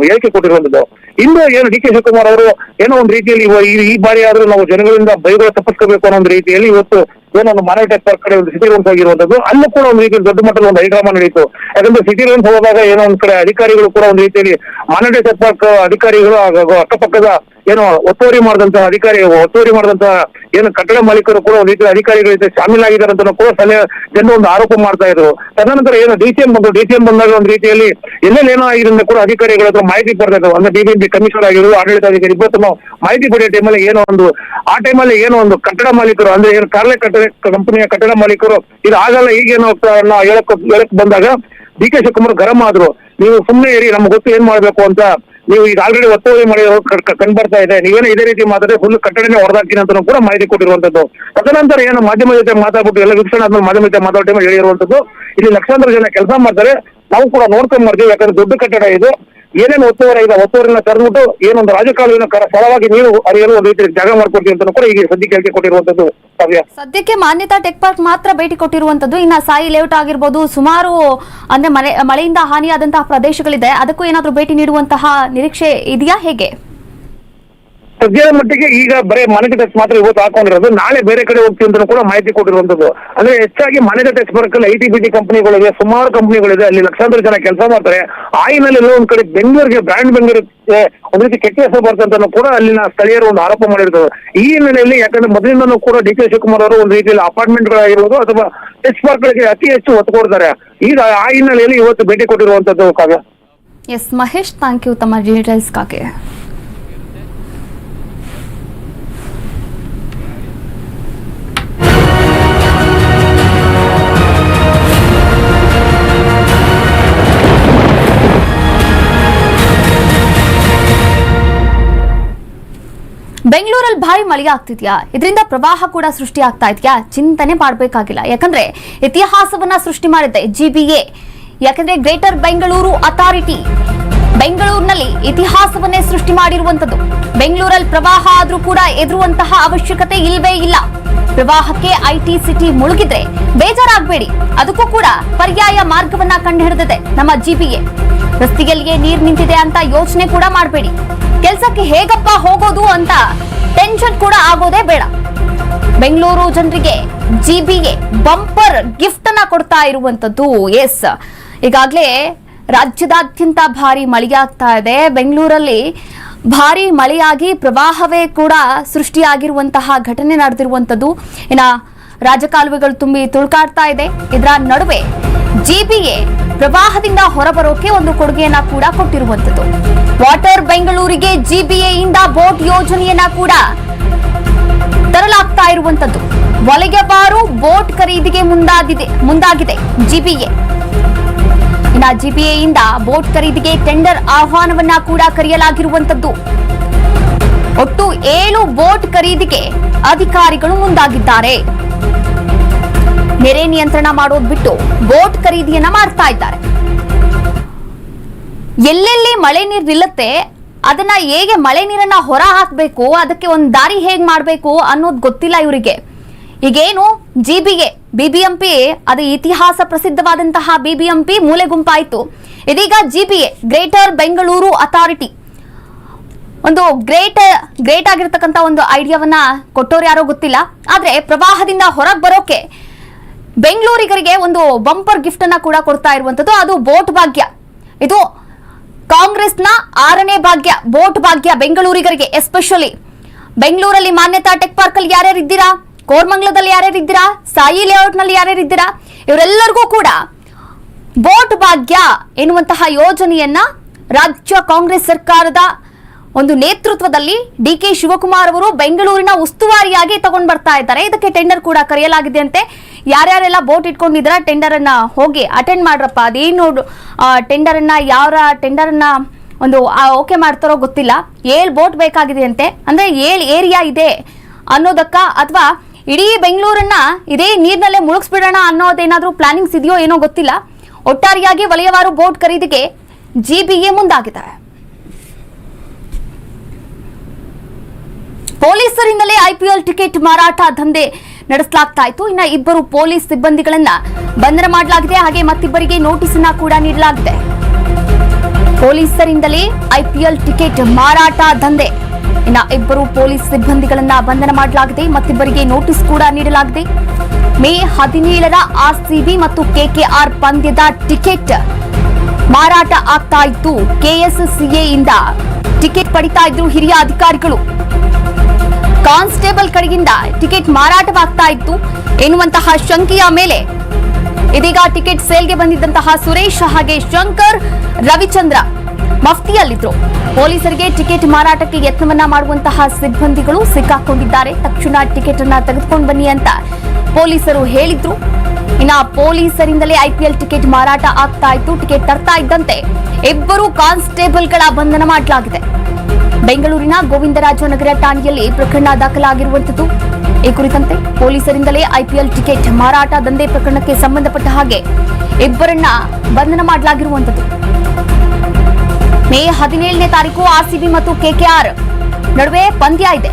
ಹೇಳಿಕೆ ಕೊಟ್ಟಿರುವಂತದ್ದು ಇಂದು ಏನು ಡಿ ಕೆ ಶಿವಕುಮಾರ್ ಅವರು ಏನೋ ಒಂದು ರೀತಿಯಲ್ಲಿ ಈ- ಈ ಬಾರಿ ಆದ್ರೂ ನಾವು ಜನಗಳಿಂದ ಬೈಗಳು ತಪ್ಪಿಸ್ಕೋಬೇಕು ಅನ್ನೋ ಒಂದು ರೀತಿಯಲ್ಲಿ ಇವತ್ತು ಏನೋ ಒಂದು ಮಾನವ ಟೆಕ್ ಪಾರ್ಕ್ ಕಡೆ ಒಂದು ಸಿಟಿ ರೂಮ್ಸ್ ಆಗಿರುವಂತದ್ದು ಅಲ್ಲೂ ಕೂಡ ಒಂದು ರೀತಿಯಲ್ಲಿ ದೊಡ್ಡ ಮಟ್ಟದ ಒಂದು ಹೈಡ್ರಾಮಾ ನಡೆಯಿತು ಯಾಕಂದ್ರೆ ಸಿಟಿ ರೂಮ್ಸ್ ಹೋದಾಗ ಏನೋ ಒಂದ್ ಕಡೆ ಅಧಿಕಾರಿಗಳು ಕೂಡ ಒಂದು ರೀತಿಯಲ್ಲಿ ಮಾರಾಟ ಪಾರ್ಕ್ ಅಧಿಕಾರಿಗಳು ಅಕ್ಕಪಕ್ಕದ ಏನೋ ಒತ್ತುವರಿ ಮಾಡಿದಂತಹ ಅಧಿಕಾರಿ, ಒತ್ತುವರಿ ಮಾಡಿದಂತಹ ಏನು ಕಟ್ಟಡ ಮಾಲೀಕರು ಕೂಡ ಒಂದು ರೀತಿಯ ಅಧಿಕಾರಿಗಳ ಜೊತೆ ಶಾಮೀಲಾಗಿದ್ದಾರೆ ಅಂತ ಕೂಡ ಸಲಹೆ ಜನರು ಒಂದು ಆರೋಪ ಮಾಡ್ತಾ ಇದ್ರು. ತದನಂತರ ಏನು ಡಿ ಸಿ ಎಂ ಬಂದು ಡಿ ಸಿ ಎಂ ಬಂದಾಗ ಒಂದು ರೀತಿಯಲ್ಲಿ ಎಲ್ಲೆಲ್ಲಿ ಏನೋ ಆಗಿದೆ ಕೂಡ ಅಧಿಕಾರಿಗಳ ಹತ್ರ ಮಾಹಿತಿ ಪಡೆದಿದ್ರು ಅಂದ್ರೆ ಬಿಬಿಎಂಪಿ ಕಮಿಷನರ್ ಆಗಿರೋದು ಆಡಳಿತಾಧಿಕಾರಿ ಇವತ್ತು ಮಾಹಿತಿ ಪಡೆಯೋ ಟೈಮಲ್ಲಿ ಏನೋ ಒಂದು, ಆ ಟೈಮಲ್ಲಿ ಏನೋ ಒಂದು ಕಟ್ಟಡ ಮಾಲೀಕರು, ಅಂದ್ರೆ ಏನು ಕಾರ್ಲೆ ಕಟ್ಟಡ ಕಂಪನಿಯ ಕಟ್ಟಡ ಮಾಲೀಕರು ಇದು ಆಗಲ್ಲ, ಈಗೇನು ಹೇಳಕ್ ಹೇಳಕ್ ಬಂದಾಗ ಡಿ ಕೆ ಶಿವಕುಮಾರ್ ಗರಂ ಆದ್ರು. ನೀವು ಸುಮ್ಮನೆ ಇರಿ, ನಮ್ಗೆ ಗೊತ್ತು ಏನ್ ಮಾಡ್ಬೇಕು ಅಂತ ನೀವು ಈಗ ಆಲ್ರೆಡಿ ಒತ್ತುವರಿ ಮಾಡಿರೋ ಕಂಡು ಬರ್ತಾ ಇದೆ. ನೀವೇನೋ ಇದೇ ರೀತಿ ಮಾತಾಡಿದ್ರೆ ಫುಲ್ ಕಟ್ಟಡನೇ ಹೊಡೆದಾಕ್ತೀನಿ ಅಂತ ಕೂಡ ಮಾಹಿತಿ ಕೊಟ್ಟಿರುವಂತದ್ದು. ತದನಂತರ ಏನು ಮಾಧ್ಯಮ ಜೊತೆ ಮಾತಾಡ್ಬಿಟ್ಟು ಎಲ್ಲ ವೀಕ್ಷಣೆ ಆದ್ಮೇಲೆ ಮಾಧ್ಯಮ ಜೊತೆ ಮಾತಾಡೋ ಹೇಳಿರುವಂತದ್ದು, ಇಲ್ಲಿ ಲಕ್ಷಾಂತರ ಜನ ಕೆಲಸ ಮಾಡ್ತಾರೆ. ನಾವು ಕೂಡ ನೋಡ್ಕೊಂಡ್ ಮಾಡ್ತೀವಿ, ಯಾಕಂದ್ರೆ ದೊಡ್ಡ ಕಟ್ಟಡ ಇದು. ಏನೇನು ಒತ್ತುವರಿ ಇದೆ, ಒತ್ತುವರಿನ ತರದ್ಬಿಟ್ಟು ಏನೊಂದು ರಾಜಕಾಲುವಿನ ಸ್ಥಳವಾಗಿ ನೀವು ಅರಿಯಲು ಒಂದು ರೀತಿ ಜಾಗ ಮಾಡ್ಕೊಡ್ತೀವಿ ಅಂತ ಕೂಡ ಈಗ ಸದ್ಯಕ್ಕೆ ಹೇಳಿಕೆ ಕೊಟ್ಟಿರುವಂತದ್ದು ಸದ್ಯಕ್ಕೆ ಮಾನ್ಯತಾ ಟೆಕ್ ಪಾರ್ಕ್ ಮಾತ್ರ ಭೇಟಿ ಕೊಟ್ಟಿರುವಂತದ್ದು. ಇನ್ನ ಸಾಯಿ ಲೇಔಟ್ ಆಗಿರ್ಬೋದು, ಸುಮಾರು ಅಂದ್ರೆ ಮಳೆ ಮಳೆಯಿಂದ ಹಾನಿಯಾದಂತಹ ಪ್ರದೇಶಗಳಿದೆ. ಅದಕ್ಕೂ ಏನಾದ್ರೂ ಭೇಟಿ ನೀಡುವಂತಹ ನಿರೀಕ್ಷೆ ಇದೆಯಾ ಹೇಗೆ? ಸದ್ಯದ ಮಟ್ಟಿಗೆ ಈಗ ಬರೀ ಮನೆಗೆ ಟೆಸ್ಟ್ ಮಾತ್ರ ಇವತ್ತು ಹಾಕೊಂಡಿರೋದು. ನಾಳೆ ಬೇರೆ ಕಡೆ ಹೋಗ್ತೀವಿ ಅಂತ ಕೂಡ ಮಾಹಿತಿ ಕೊಟ್ಟಿರುವಂತದ್ದು ಅಂದ್ರೆ ಹೆಚ್ಚಾಗಿ ಮನೆಗೆ ಟೆಸ್ಟ್ ಬರ್ಕಲ್ಲಿ ಐ ಟಿ ಬಿ ಟಿ ಕಂಪನಿಗಳಿವೆ ಸುಮಾರು ಕಂಪನಿಗಳಿದೆ ಅಲ್ಲಿ ಲಕ್ಷಾಂತರ ಜನ ಕೆಲಸ ಮಾಡ್ತಾರೆ. ಆ ಹಿನ್ನೆಲೆ ಎಲ್ಲೋ ಒಂದ್ ಕಡೆ ಬೆಂಗಳೂರಿಗೆ ಬ್ರ್ಯಾಂಡ್ ಬೆಂಗಳೂರಿಗೆ ಒಂದ್ ರೀತಿ ಕೆಟ್ಟ ಹೆಸರು ಬರ್ತಂತ ಕೂಡ ಅಲ್ಲಿನ ಸ್ಥಳೀಯರು ಒಂದು ಆರೋಪ ಮಾಡಿರ್ತಾರೆ. ಈ ಹಿನ್ನೆಲೆಯಲ್ಲಿ ಯಾಕಂದ್ರೆ ಮೊದಲಿಂದನೂ ಕೂಡ ಡಿ ಕೆ ಶಿವಕುಮಾರ್ ಅವರು ಒಂದು ರೀತಿಯಲ್ಲಿ ಅಪಾರ್ಟ್ಮೆಂಟ್ ಗಳಾಗಿರ್ಬೋದು ಅಥವಾ ಟೆಸ್ಟ್ ಪಾರ್ಕ್ಗಳಿಗೆ ಅತಿ ಹೆಚ್ಚು ಒತ್ತು ಕೊಡ್ತಾರೆ. ಈಗ ಆ ಹಿನ್ನೆಲೆಯಲ್ಲಿ ಇವತ್ತು ಭೇಟಿ ಕೊಟ್ಟಿರುವಂತದ್ದು Kavya. Yes Mahesh thank you ತಮ್ಮ ಡೀಟೇಲ್ಸ್ಗಾಗಿ ಬೆಂಗಳೂರಲ್ಲಿ ಭಾರಿ ಮಳೆ ಆಗ್ತಿದ್ಯಾ? ಇದರಿಂದ ಪ್ರವಾಹ ಕೂಡ ಸೃಷ್ಟಿ ಆಗ್ತಾ ಇದೆಯಾ? ಚಿಂತನೆ ಮಾಡಬೇಕಾಗಿಲ್ಲ. ಯಾಕಂದ್ರೆ ಇತಿಹಾಸವನ್ನ ಸೃಷ್ಟಿ ಮಾಡಿದ್ದೆ ಜಿಬಿಎ ಯಾಕಂದ್ರೆ ಗ್ರೇಟರ್ ಬೆಂಗಳೂರು ಅಥಾರಿಟಿ. ಬೆಂಗಳೂರಿನಲ್ಲಿ ಇತಿಹಾಸವನ್ನೇ ಸೃಷ್ಟಿ ಮಾಡಿರುವಂತದ್ದು ಬೆಂಗಳೂರಲ್ಲಿ ಪ್ರವಾಹ ಆದ್ರೂ ಕೂಡ ಎದುರುವಂತಹ ಅವಶ್ಯಕತೆ ಇಲ್ವೇ ಇಲ್ಲ. ಪ್ರವಾಹಕ್ಕೆ ಐಟಿ ಸಿಟಿ ಮುಳುಗಿದ್ರೆ ಬೇಜಾರಾಗಬೇಡಿ. ಅದಕ್ಕೂ ಕೂಡ ಪರ್ಯಾಯ ಮಾರ್ಗವನ್ನ ಕಂಡುಹಿಡಿದಿದೆ ನಮ್ಮ ಜಿಬಿಎ ರಸ್ತೆಯಲ್ಲಿಯೇ ನೀರು ನಿಂತಿದೆ ಅಂತ ಯೋಚನೆ ಕೂಡ ಮಾಡಬೇಡಿ. ಕೆಲಸಕ್ಕೆ ಹೇಗಪ್ಪ ಹೋಗೋದು ಅಂತ ಟೆನ್ಷನ್ ಕೂಡ ಆಗೋದೇ ಬೇಡ. ಬೆಂಗಳೂರು ಜನರಿಗೆ ಜಿಬಿಎ ಬಂಪರ್ ಗಿಫ್ಟ್ ಅನ್ನ ಕೊಡ್ತಾ ಇರುವಂತದ್ದು ಎಸ್ ಈಗಾಗಲೇ ರಾಜ್ಯದಾದ್ಯಂತ ಭಾರಿ ಮಳೆಯಾಗ್ತಾ ಇದೆ. ಬೆಂಗಳೂರಲ್ಲಿ ಭಾರಿ ಮಳೆಯಾಗಿ ಪ್ರವಾಹವೇ ಕೂಡ ಸೃಷ್ಟಿಯಾಗಿರುವಂತಹ ಘಟನೆ ನಡೆದಿರುವಂಥದ್ದು. ಇನ್ನ ರಾಜಕಾಲುವೆಗಳು ತುಂಬಿ ತುಳ್ಕಾಡ್ತಾ ಇದೆ. ಇದರ ನಡುವೆ ಜಿಬಿಎ ಪ್ರವಾಹದಿಂದ ಹೊರಬರೋಕೆ ಒಂದು ಕೊಡುಗೆಯನ್ನ ಕೂಡ ಕೊಟ್ಟಿರುವಂತದ್ದು ವಾಟರ್ ಬೆಂಗಳೂರಿಗೆ ಜಿಬಿಎ ಇಂದ ಬೋಟ್ ಯೋಜನೆಯನ್ನ ಕೂಡ ತರಲಾಗ್ತಾ ಇರುವಂತದ್ದು ವಲಯವಾರು ಬೋಟ್ ಖರೀದಿಗೆ ಮುಂದಾಗಿದೆ ಮುಂದಾಗಿದೆ ಜಿಬಿಎ ಇನ್ನ ಜಿಪಿಎಯಿಂದ ಬೋಟ್ ಖರೀದಿಗೆ ಟೆಂಡರ್ ಆಹ್ವಾನವನ್ನ ಕೂಡ ಕರೆಯಲಾಗಿರುವಂತದ್ದು ಒಟ್ಟು ಏಳು ಬೋಟ್ ಖರೀದಿಗೆ ಅಧಿಕಾರಿಗಳು ಮುಂದಾಗಿದ್ದಾರೆ. ನೆರೆ ನಿಯಂತ್ರಣ ಮಾಡೋದು ಬಿಟ್ಟು ಬೋಟ್ ಖರೀದಿಯನ್ನ ಮಾಡ್ತಾ ಇದ್ದಾರೆ. ಎಲ್ಲೆಲ್ಲಿ ಮಳೆ ನೀರು ನಿಲ್ಲುತ್ತೆ, ಅದನ್ನ ಹೇಗೆ ಮಳೆ ನೀರನ್ನ ಹೊರ ಹಾಕಬೇಕು, ಅದಕ್ಕೆ ಒಂದು ದಾರಿ ಹೇಗ್ ಮಾಡಬೇಕು ಅನ್ನೋದು ಗೊತ್ತಿಲ್ಲ ಇವರಿಗೆ. ಈಗೇನು ಜಿಬಿಗೆ ಬಿಬಿಎಂಪಿ ಅದು ಇತಿಹಾಸ ಪ್ರಸಿದ್ಧವಾದಂತಹ ಬಿಬಿಎಂಪಿ ಮೂಲೆ ಗುಂಪಾಯಿತು. ಇದೀಗ ಜಿಬಿಎ ಗ್ರೇಟರ್ ಬೆಂಗಳೂರು ಅಥಾರಿಟಿ. ಒಂದು ಗ್ರೇಟ್ ಗ್ರೇಟ್ ಆಗಿರ್ತಕ್ಕಂಥ ಒಂದು ಐಡಿಯಾವನ್ನ ಕೊಟ್ಟೋರು ಯಾರೋ ಗೊತ್ತಿಲ್ಲ. ಆದ್ರೆ ಪ್ರವಾಹದಿಂದ ಹೊರಗೆ ಬರೋಕೆ ಬೆಂಗಳೂರಿಗರಿಗೆ ಒಂದು ಬಂಪರ್ ಗಿಫ್ಟ್ ಅನ್ನ ಕೂಡ ಕೊಡ್ತಾ ಇರುವಂತದ್ದು ಅದು ಬೋಟ್ ಭಾಗ್ಯ. ಇದು ಕಾಂಗ್ರೆಸ್ನ ಆರನೇ ಭಾಗ್ಯ, ಬೋಟ್ ಭಾಗ್ಯ ಬೆಂಗಳೂರಿಗರಿಗೆ, ಎಸ್ಪೆಷಲಿ. ಬೆಂಗಳೂರಲ್ಲಿ ಮಾನ್ಯತಾ ಟೆಕ್ ಪಾರ್ಕ್ ಅಲ್ಲಿ ಯಾರ್ಯಾರು ಇದ್ದೀರಾ ಕೋರ್ಮಂಗ್ಲದಲ್ಲಿ ಯಾರ್ಯಾರು ಇದ್ದೀರಾ ಸಾಯಿ ಲೇಔಟ್ನಲ್ಲಿ ಯಾರ್ಯಾರು ಇದ್ದೀರಾ ಇವರೆಲ್ಲರಿಗೂ ಕೂಡ ಬೋಟ್ ಭಾಗ್ಯ ಎನ್ನುವಂತಹ ಯೋಜನೆಯನ್ನ ರಾಜ್ಯ ಕಾಂಗ್ರೆಸ್ ಸರ್ಕಾರದ ಒಂದು ನೇತೃತ್ವದಲ್ಲಿ ಡಿ ಕೆ ಶಿವಕುಮಾರ್ ಅವರು ಬೆಂಗಳೂರಿನ ಉಸ್ತುವಾರಿಯಾಗಿ ತಗೊಂಡ್ ಬರ್ತಾ ಇದ್ದಾರೆ. ಇದಕ್ಕೆ ಟೆಂಡರ್ ಕೂಡ ಕರೆಯಲಾಗಿದೆ ಅಂತೆ ಯಾರ್ಯಾರೆಲ್ಲ ಬೋಟ್ ಇಟ್ಕೊಂಡಿದ್ರ ಟೆಂಡರ್ ಅನ್ನ ಹೋಗಿ ಅಟೆಂಡ್ ಮಾಡ್ರಪ್ಪ. ಅದೇನು ಟೆಂಡರ್ ಅನ್ನ ಯಾರ ಟೆಂಡರ್ ಅನ್ನ ಒಂದು ಓಕೆ ಮಾಡ್ತಾರೋ ಗೊತ್ತಿಲ್ಲ. ಏಳ್ ಬೋಟ್ ಬೇಕಾಗಿದೆ ಅಂತೆ ಅಂದ್ರೆ ಏಳ್ ಏರಿಯಾ ಇದೆ ಅನ್ನೋದಕ್ಕ ಅಥವಾ ಇಡೀ ಬೆಂಗಳೂರನ್ನ ಇದೇ ನೀರಿನಲ್ಲೇ ಮುಳುಗಿಸ್ಬಿಡೋಣ ಅನ್ನೋದೇನಾದ್ರೂ ಪ್ಲಾನಿಂಗ್ಸ್ ಇದೆಯೋ ಏನೋ ಗೊತ್ತಿಲ್ಲ. ಒಟ್ಟಾರೆಯಾಗಿ ವಲಯವಾರು ಬೋಟ್ ಖರೀದಿಗೆ ಜಿಬಿಎ ಮುಂದಾಗಿದ್ದಾರೆ ಪೊಲೀಸರಿಂದಲೇ ಐಪಿಎಲ್ ಟಿಕೆಟ್ ಮಾರಾಟ ದಂಧೆ ನಡೆಸಲಾಗ್ತಾ ಇತ್ತು. ಇನ್ನ ಇಬ್ಬರು ಪೊಲೀಸ್ ಸಿಬ್ಬಂದಿಗಳನ್ನ ಬಂಧನ ಮಾಡಲಾಗಿದೆ. ಹಾಗೆ ಮತ್ತಿಬ್ಬರಿಗೆ ನೋಟಿಸ್ ಅನ್ನ ಕೂಡ ನೀಡಲಾಗಿದೆ. ಪೊಲೀಸರಿಂದಲೇ ಐಪಿಎಲ್ ಟಿಕೆಟ್ ಮಾರಾಟ ದಂಧೆ ಇನ್ನ ಇಬ್ಬರು ಪೊಲೀಸ್ ಸಿಬ್ಬಂದಿಗಳನ್ನ ಬಂಧನ ಮಾಡಲಾಗಿದೆ. ಮತ್ತಿಬ್ಬರಿಗೆ ನೋಟಿಸ್ ಕೂಡ ನೀಡಲಾಗಿದೆ. ಮೇ ಹದಿನೇಳರ ಆರ್ಸಿಬಿ ಮತ್ತು ಕೆಕೆಆರ್ ಪಂದ್ಯದ ಟಿಕೆಟ್ ಮಾರಾಟ ಆಗ್ತಾ ಇತ್ತು ಕೆಎಸ್ಸಿಎಯಿಂದ ಟಿಕೆಟ್ ಪಡಿತಾ ಇದ್ರು ಹಿರಿಯ ಅಧಿಕಾರಿಗಳು. ಕಾನ್ಸ್ಟೇಬಲ್ ಕಡೆಯಿಂದ ಟಿಕೆಟ್ ಮಾರಾಟವಾಗ್ತಾ ಇತ್ತು ಎನ್ನುವಂತಹ ಶಂಕೆಯ ಮೇಲೆ ಇದೀಗ ಟಿಕೆಟ್ ಸೇಲ್ಗೆ ಬಂದಿದ್ದಂತಹ ಸುರೇಶ್ ಹಾಗೆ ಶಂಕರ್ ರವಿಚಂದ್ರ ಮಫ್ತಿಯಲ್ಲಿದ್ರು. ಪೊಲೀಸರಿಗೆ ಟಿಕೆಟ್ ಮಾರಾಟಕ್ಕೆ ಯತ್ನವನ್ನ ಮಾಡುವಂತಹ ಸಿಬ್ಬಂದಿಗಳು ಸಿಕ್ಕಾಕೊಂಡಿದ್ದಾರೆ. ತಕ್ಷಣ ಟಿಕೆಟ್ ಅನ್ನ ತೆಗೆದುಕೊಂಡು ಬನ್ನಿ ಅಂತ ಪೊಲೀಸರು ಹೇಳಿದ್ರು. ಇನ್ನ ಪೊಲೀಸರಿಂದಲೇ ಐಪಿಎಲ್ ಟಿಕೆಟ್ ಮಾರಾಟ ಆಗ್ತಾ ಇತ್ತು ಟಿಕೆಟ್ ತರ್ತಾ ಇದ್ದಂತೆ ಇಬ್ಬರು ಕಾನ್ಸ್ಟೇಬಲ್ಗಳ ಬಂಧನ ಮಾಡಲಾಗಿದೆ. ಬೆಂಗಳೂರಿನ ಗೋವಿಂದರಾಜನಗರ ಠಾಣೆಯಲ್ಲಿ ಪ್ರಕರಣ ದಾಖಲಾಗಿರುವಂತದ್ದು ಈ ಕುರಿತಂತೆ ಪೊಲೀಸರಿಂದಲೇ ಐಪಿಎಲ್ ಟಿಕೆಟ್ ಮಾರಾಟ ದಂಧೆ ಪ್ರಕರಣಕ್ಕೆ ಸಂಬಂಧಪಟ್ಟ ಹಾಗೆ ಇಬ್ಬರನ್ನ ಬಂಧನ ಮಾಡಲಾಗಿರುವಂತದ್ದು ಮೇ ಹದಿನೇಳನೇ ತಾರೀಕು ಆರ್ಸಿಬಿ ಮತ್ತು ಕೆಕೆಆರ್ ನಡುವೆ ಪಂದ್ಯ ಇದೆ.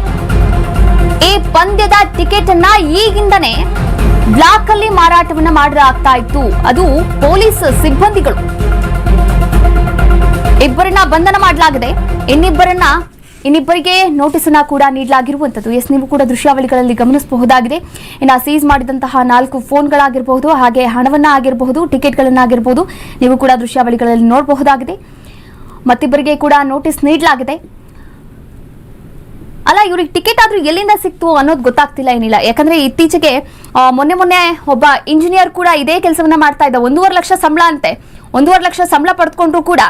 ಈ ಪಂದ್ಯದ ಟಿಕೆಟ್ ಅನ್ನ ಈಗಿಂದನೇ ಬ್ಲಾಕ್ ಅಲ್ಲಿ ಮಾರಾಟವನ್ನ ಮಾಡಲಾಗ್ತಾ ಇತ್ತು. ಅದು ಪೊಲೀಸ್ ಸಿಬ್ಬಂದಿಗಳು. ಇಬ್ಬರನ್ನ ಬಂಧನ ಮಾಡಲಾಗಿದೆ. ಇನ್ನಿಬ್ಬರನ್ನ, ಇನ್ನಿಬ್ಬರಿಗೆ ನೋಟಿಸ್ ಅನ್ನ ಕೂಡ ನೀಡಲಾಗಿರುವಂತದ್ದು ಎಸ್, ನೀವು ಕೂಡ ದೃಶ್ಯಾವಳಿಗಳಲ್ಲಿ ಗಮನಿಸಬಹುದಾಗಿದೆ. ಇನ್ನ ಸೀಸ್ ಮಾಡಿದಂತಹ ನಾಲ್ಕು ಫೋನ್ಗಳಾಗಿರಬಹುದು, ಹಾಗೆ ಹಣವನ್ನ ಆಗಿರಬಹುದು ಟಿಕೆಟ್ಗಳನ್ನಾಗಿರಬಹುದು, ನೀವು ಕೂಡ ದೃಶ್ಯಾವಳಿಗಳಲ್ಲಿ ನೋಡಬಹುದಾಗಿದೆ. ಮತ್ತಿಬ್ಬರಿಗೆ ಕೂಡ ನೋಟಿಸ್ ನೀಡಲಾಗಿದೆ. ಅಲ್ಲ, ಇವ್ರಿಗೆ ಟಿಕೆಟ್ ಆದ್ರೂ ಎಲ್ಲಿಂದ ಸಿಕ್ತು ಅನ್ನೋದು ಗೊತ್ತಾಗ್ತಿಲ್ಲ ಏನಿಲ್ಲ. ಯಾಕಂದ್ರೆ ಇತ್ತೀಚೆಗೆ ಮೊನ್ನೆ ಮೊನ್ನೆ ಒಬ್ಬ ಇಂಜಿನಿಯರ್ ಕೂಡ ಇದೇ ಕೆಲಸವನ್ನ ಮಾಡ್ತಾ ಇದ್ದ. ಒಂದೂವರೆ ಲಕ್ಷ ಸಂಬಳ ಅಂತೆ. ಒಂದೂವರೆ ಲಕ್ಷ ಸಂಬಳ ಪಡೆದುಕೊಂಡ್ರು ಕೂಡ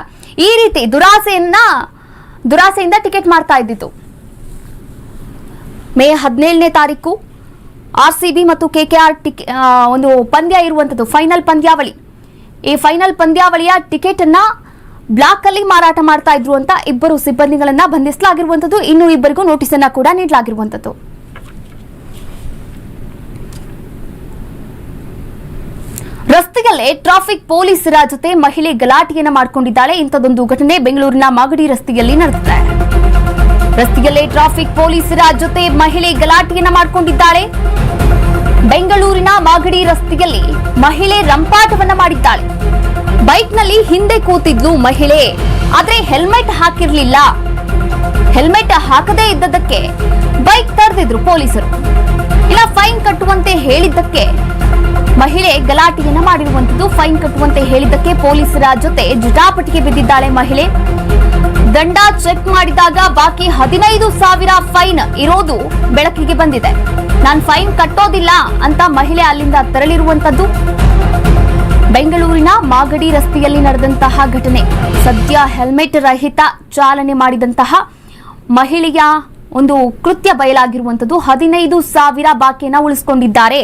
ಈ ರೀತಿ ದುರಾಸೆಯನ್ನ, ದುರಾಸೆಯಿಂದ ಟಿಕೆಟ್ ಮಾಡ್ತಾ ಇದ್ದಿತ್ತು ಮೇ ಹದಿನೇಳನೇ ತಾರೀಕು ಆರ್ ಸಿ ಬಿ ಮತ್ತು ಕೆ ಕೆ ಆರ್ ಟಿಕೆ ಒಂದು ಪಂದ್ಯ ಇರುವಂಥದ್ದು ಫೈನಲ್ ಪಂದ್ಯಾವಳಿ. ಈ ಫೈನಲ್ ಪಂದ್ಯಾವಳಿಯ ಟಿಕೆಟ್ ಅನ್ನ ಬ್ಲಾಕ್ ಅಲ್ಲಿ ಮಾರಾಟ ಮಾಡ್ತಾ ಇದ್ರು ಅಂತ ಇಬ್ಬರು ಸಿಬ್ಬಂದಿಗಳನ್ನ ಬಂಧಿಸಲಾಗಿರುವಂತದ್ದು. ಇನ್ನು ಇಬ್ಬರಿಗೂ ನೋಟಿಸ್ ಅನ್ನ ಕೂಡ ನೀಡಲಾಗಿರುವಂತದ್ದು. ರಸ್ತೆಯಲ್ಲೇ ಟ್ರಾಫಿಕ್ ಪೊಲೀಸರ ಜೊತೆ ಮಹಿಳೆ ಗಲಾಟೆಯನ್ನ ಮಾಡಿಕೊಂಡಿದ್ದಾಳೆ. ಇಂಥದೊಂದು ಘಟನೆ ಬೆಂಗಳೂರಿನ ಮಾಗಡಿ ರಸ್ತೆಯಲ್ಲಿ ನಡೆದಿದೆ. ರಸ್ತೆಯಲ್ಲೇ ಟ್ರಾಫಿಕ್ ಪೊಲೀಸರ ಜೊತೆ ಮಹಿಳೆ ಗಲಾಟೆಯನ್ನ ಮಾಡಿಕೊಂಡಿದ್ದಾಳೆ. ಬೆಂಗಳೂರಿನ ಮಾಗಡಿ ರಸ್ತೆಯಲ್ಲಿ ಮಹಿಳೆ ರಂಪಾಟವನ್ನ ಮಾಡಿದ್ದಾಳೆ. ಬೈಕ್ನಲ್ಲಿ ಹಿಂದೆ ಕೂತಿದ್ಲು ಮಹಿಳೆ. ಆದ್ರೆ ಹೆಲ್ಮೆಟ್ ಹಾಕಿರ್ಲಿಲ್ಲ. ಹೆಲ್ಮೆಟ್ ಹಾಕದೇ ಇದ್ದದಕ್ಕೆ ಬೈಕ್ ತಡೆದಿದ್ರು ಪೊಲೀಸರು. ಇಲ್ಲ, ಫೈನ್ ಕಟ್ಟುವಂತೆ ಹೇಳಿದ್ದಕ್ಕೆ ಮಹಿಳೆ ಗಲಾಟೆಯನ್ನ ಮಾಡಿರುವಂತದ್ದು ಫೈನ್ ಕಟ್ಟುವಂತೆ ಹೇಳಿದ್ದಕ್ಕೆ ಪೊಲೀಸರ ಜೊತೆ ಜುಟಾಪಟಿಗೆ ಬಿದ್ದಿದ್ದಾಳೆ ಮಹಿಳೆ. ದಂಡ ಚೆಕ್ ಮಾಡಿದಾಗ ಬಾಕಿ ಹದಿನೈದು ಸಾವಿರ ಫೈನ್ ಇರೋದು ಬೆಳಕಿಗೆ ಬಂದಿದೆ. ನಾನು ಫೈನ್ ಕಟ್ಟೋದಿಲ್ಲ ಅಂತ ಮಹಿಳೆ ಅಲ್ಲಿಂದ ತೆರಳಿರುವಂತದ್ದು ಬೆಂಗಳೂರಿನ ಮಾಗಡಿ ರಸ್ತೆಯಲ್ಲಿ ನಡೆದಂತಹ ಘಟನೆ. ಸದ್ಯ ಹೆಲ್ಮೆಟ್ ರಹಿತ ಚಾಲನೆ ಮಾಡಿದಂತಹ ಮಹಿಳೆಯ ಒಂದು ಕೃತ್ಯ ಬಯಲಾಗಿರುವಂತದ್ದು ಹದಿನೈದು ಸಾವಿರ ಬಾಕಿಯನ್ನ ಉಳಿಸಿಕೊಂಡಿದ್ದಾರೆ.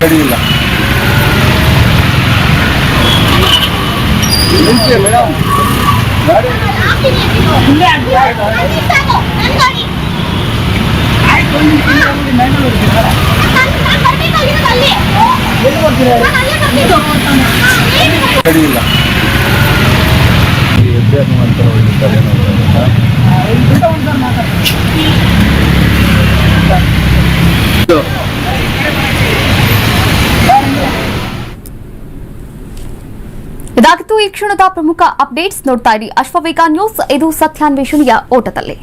ಕಡಿಯಿಲ್ಲ ಮೇಡಮ್ ಕಡಿಯಿಲ್ಲ ಮೇಡಮ್ ಕಡಿಯಿಲ್ಲ ಇದಾಗಿತ್ತು ಈ ಕ್ಷಣದ ಪ್ರಮುಖ ಅಪ್ಡೇಟ್ಸ್ ನೋಡ್ತಾ ಇರಿ ಅಶ್ವವೇಗ ನ್ಯೂಸ್ ಇದು ಸತ್ಯಾನ್ವೇಷಣೆಯ ಓಟದಲ್ಲಿ.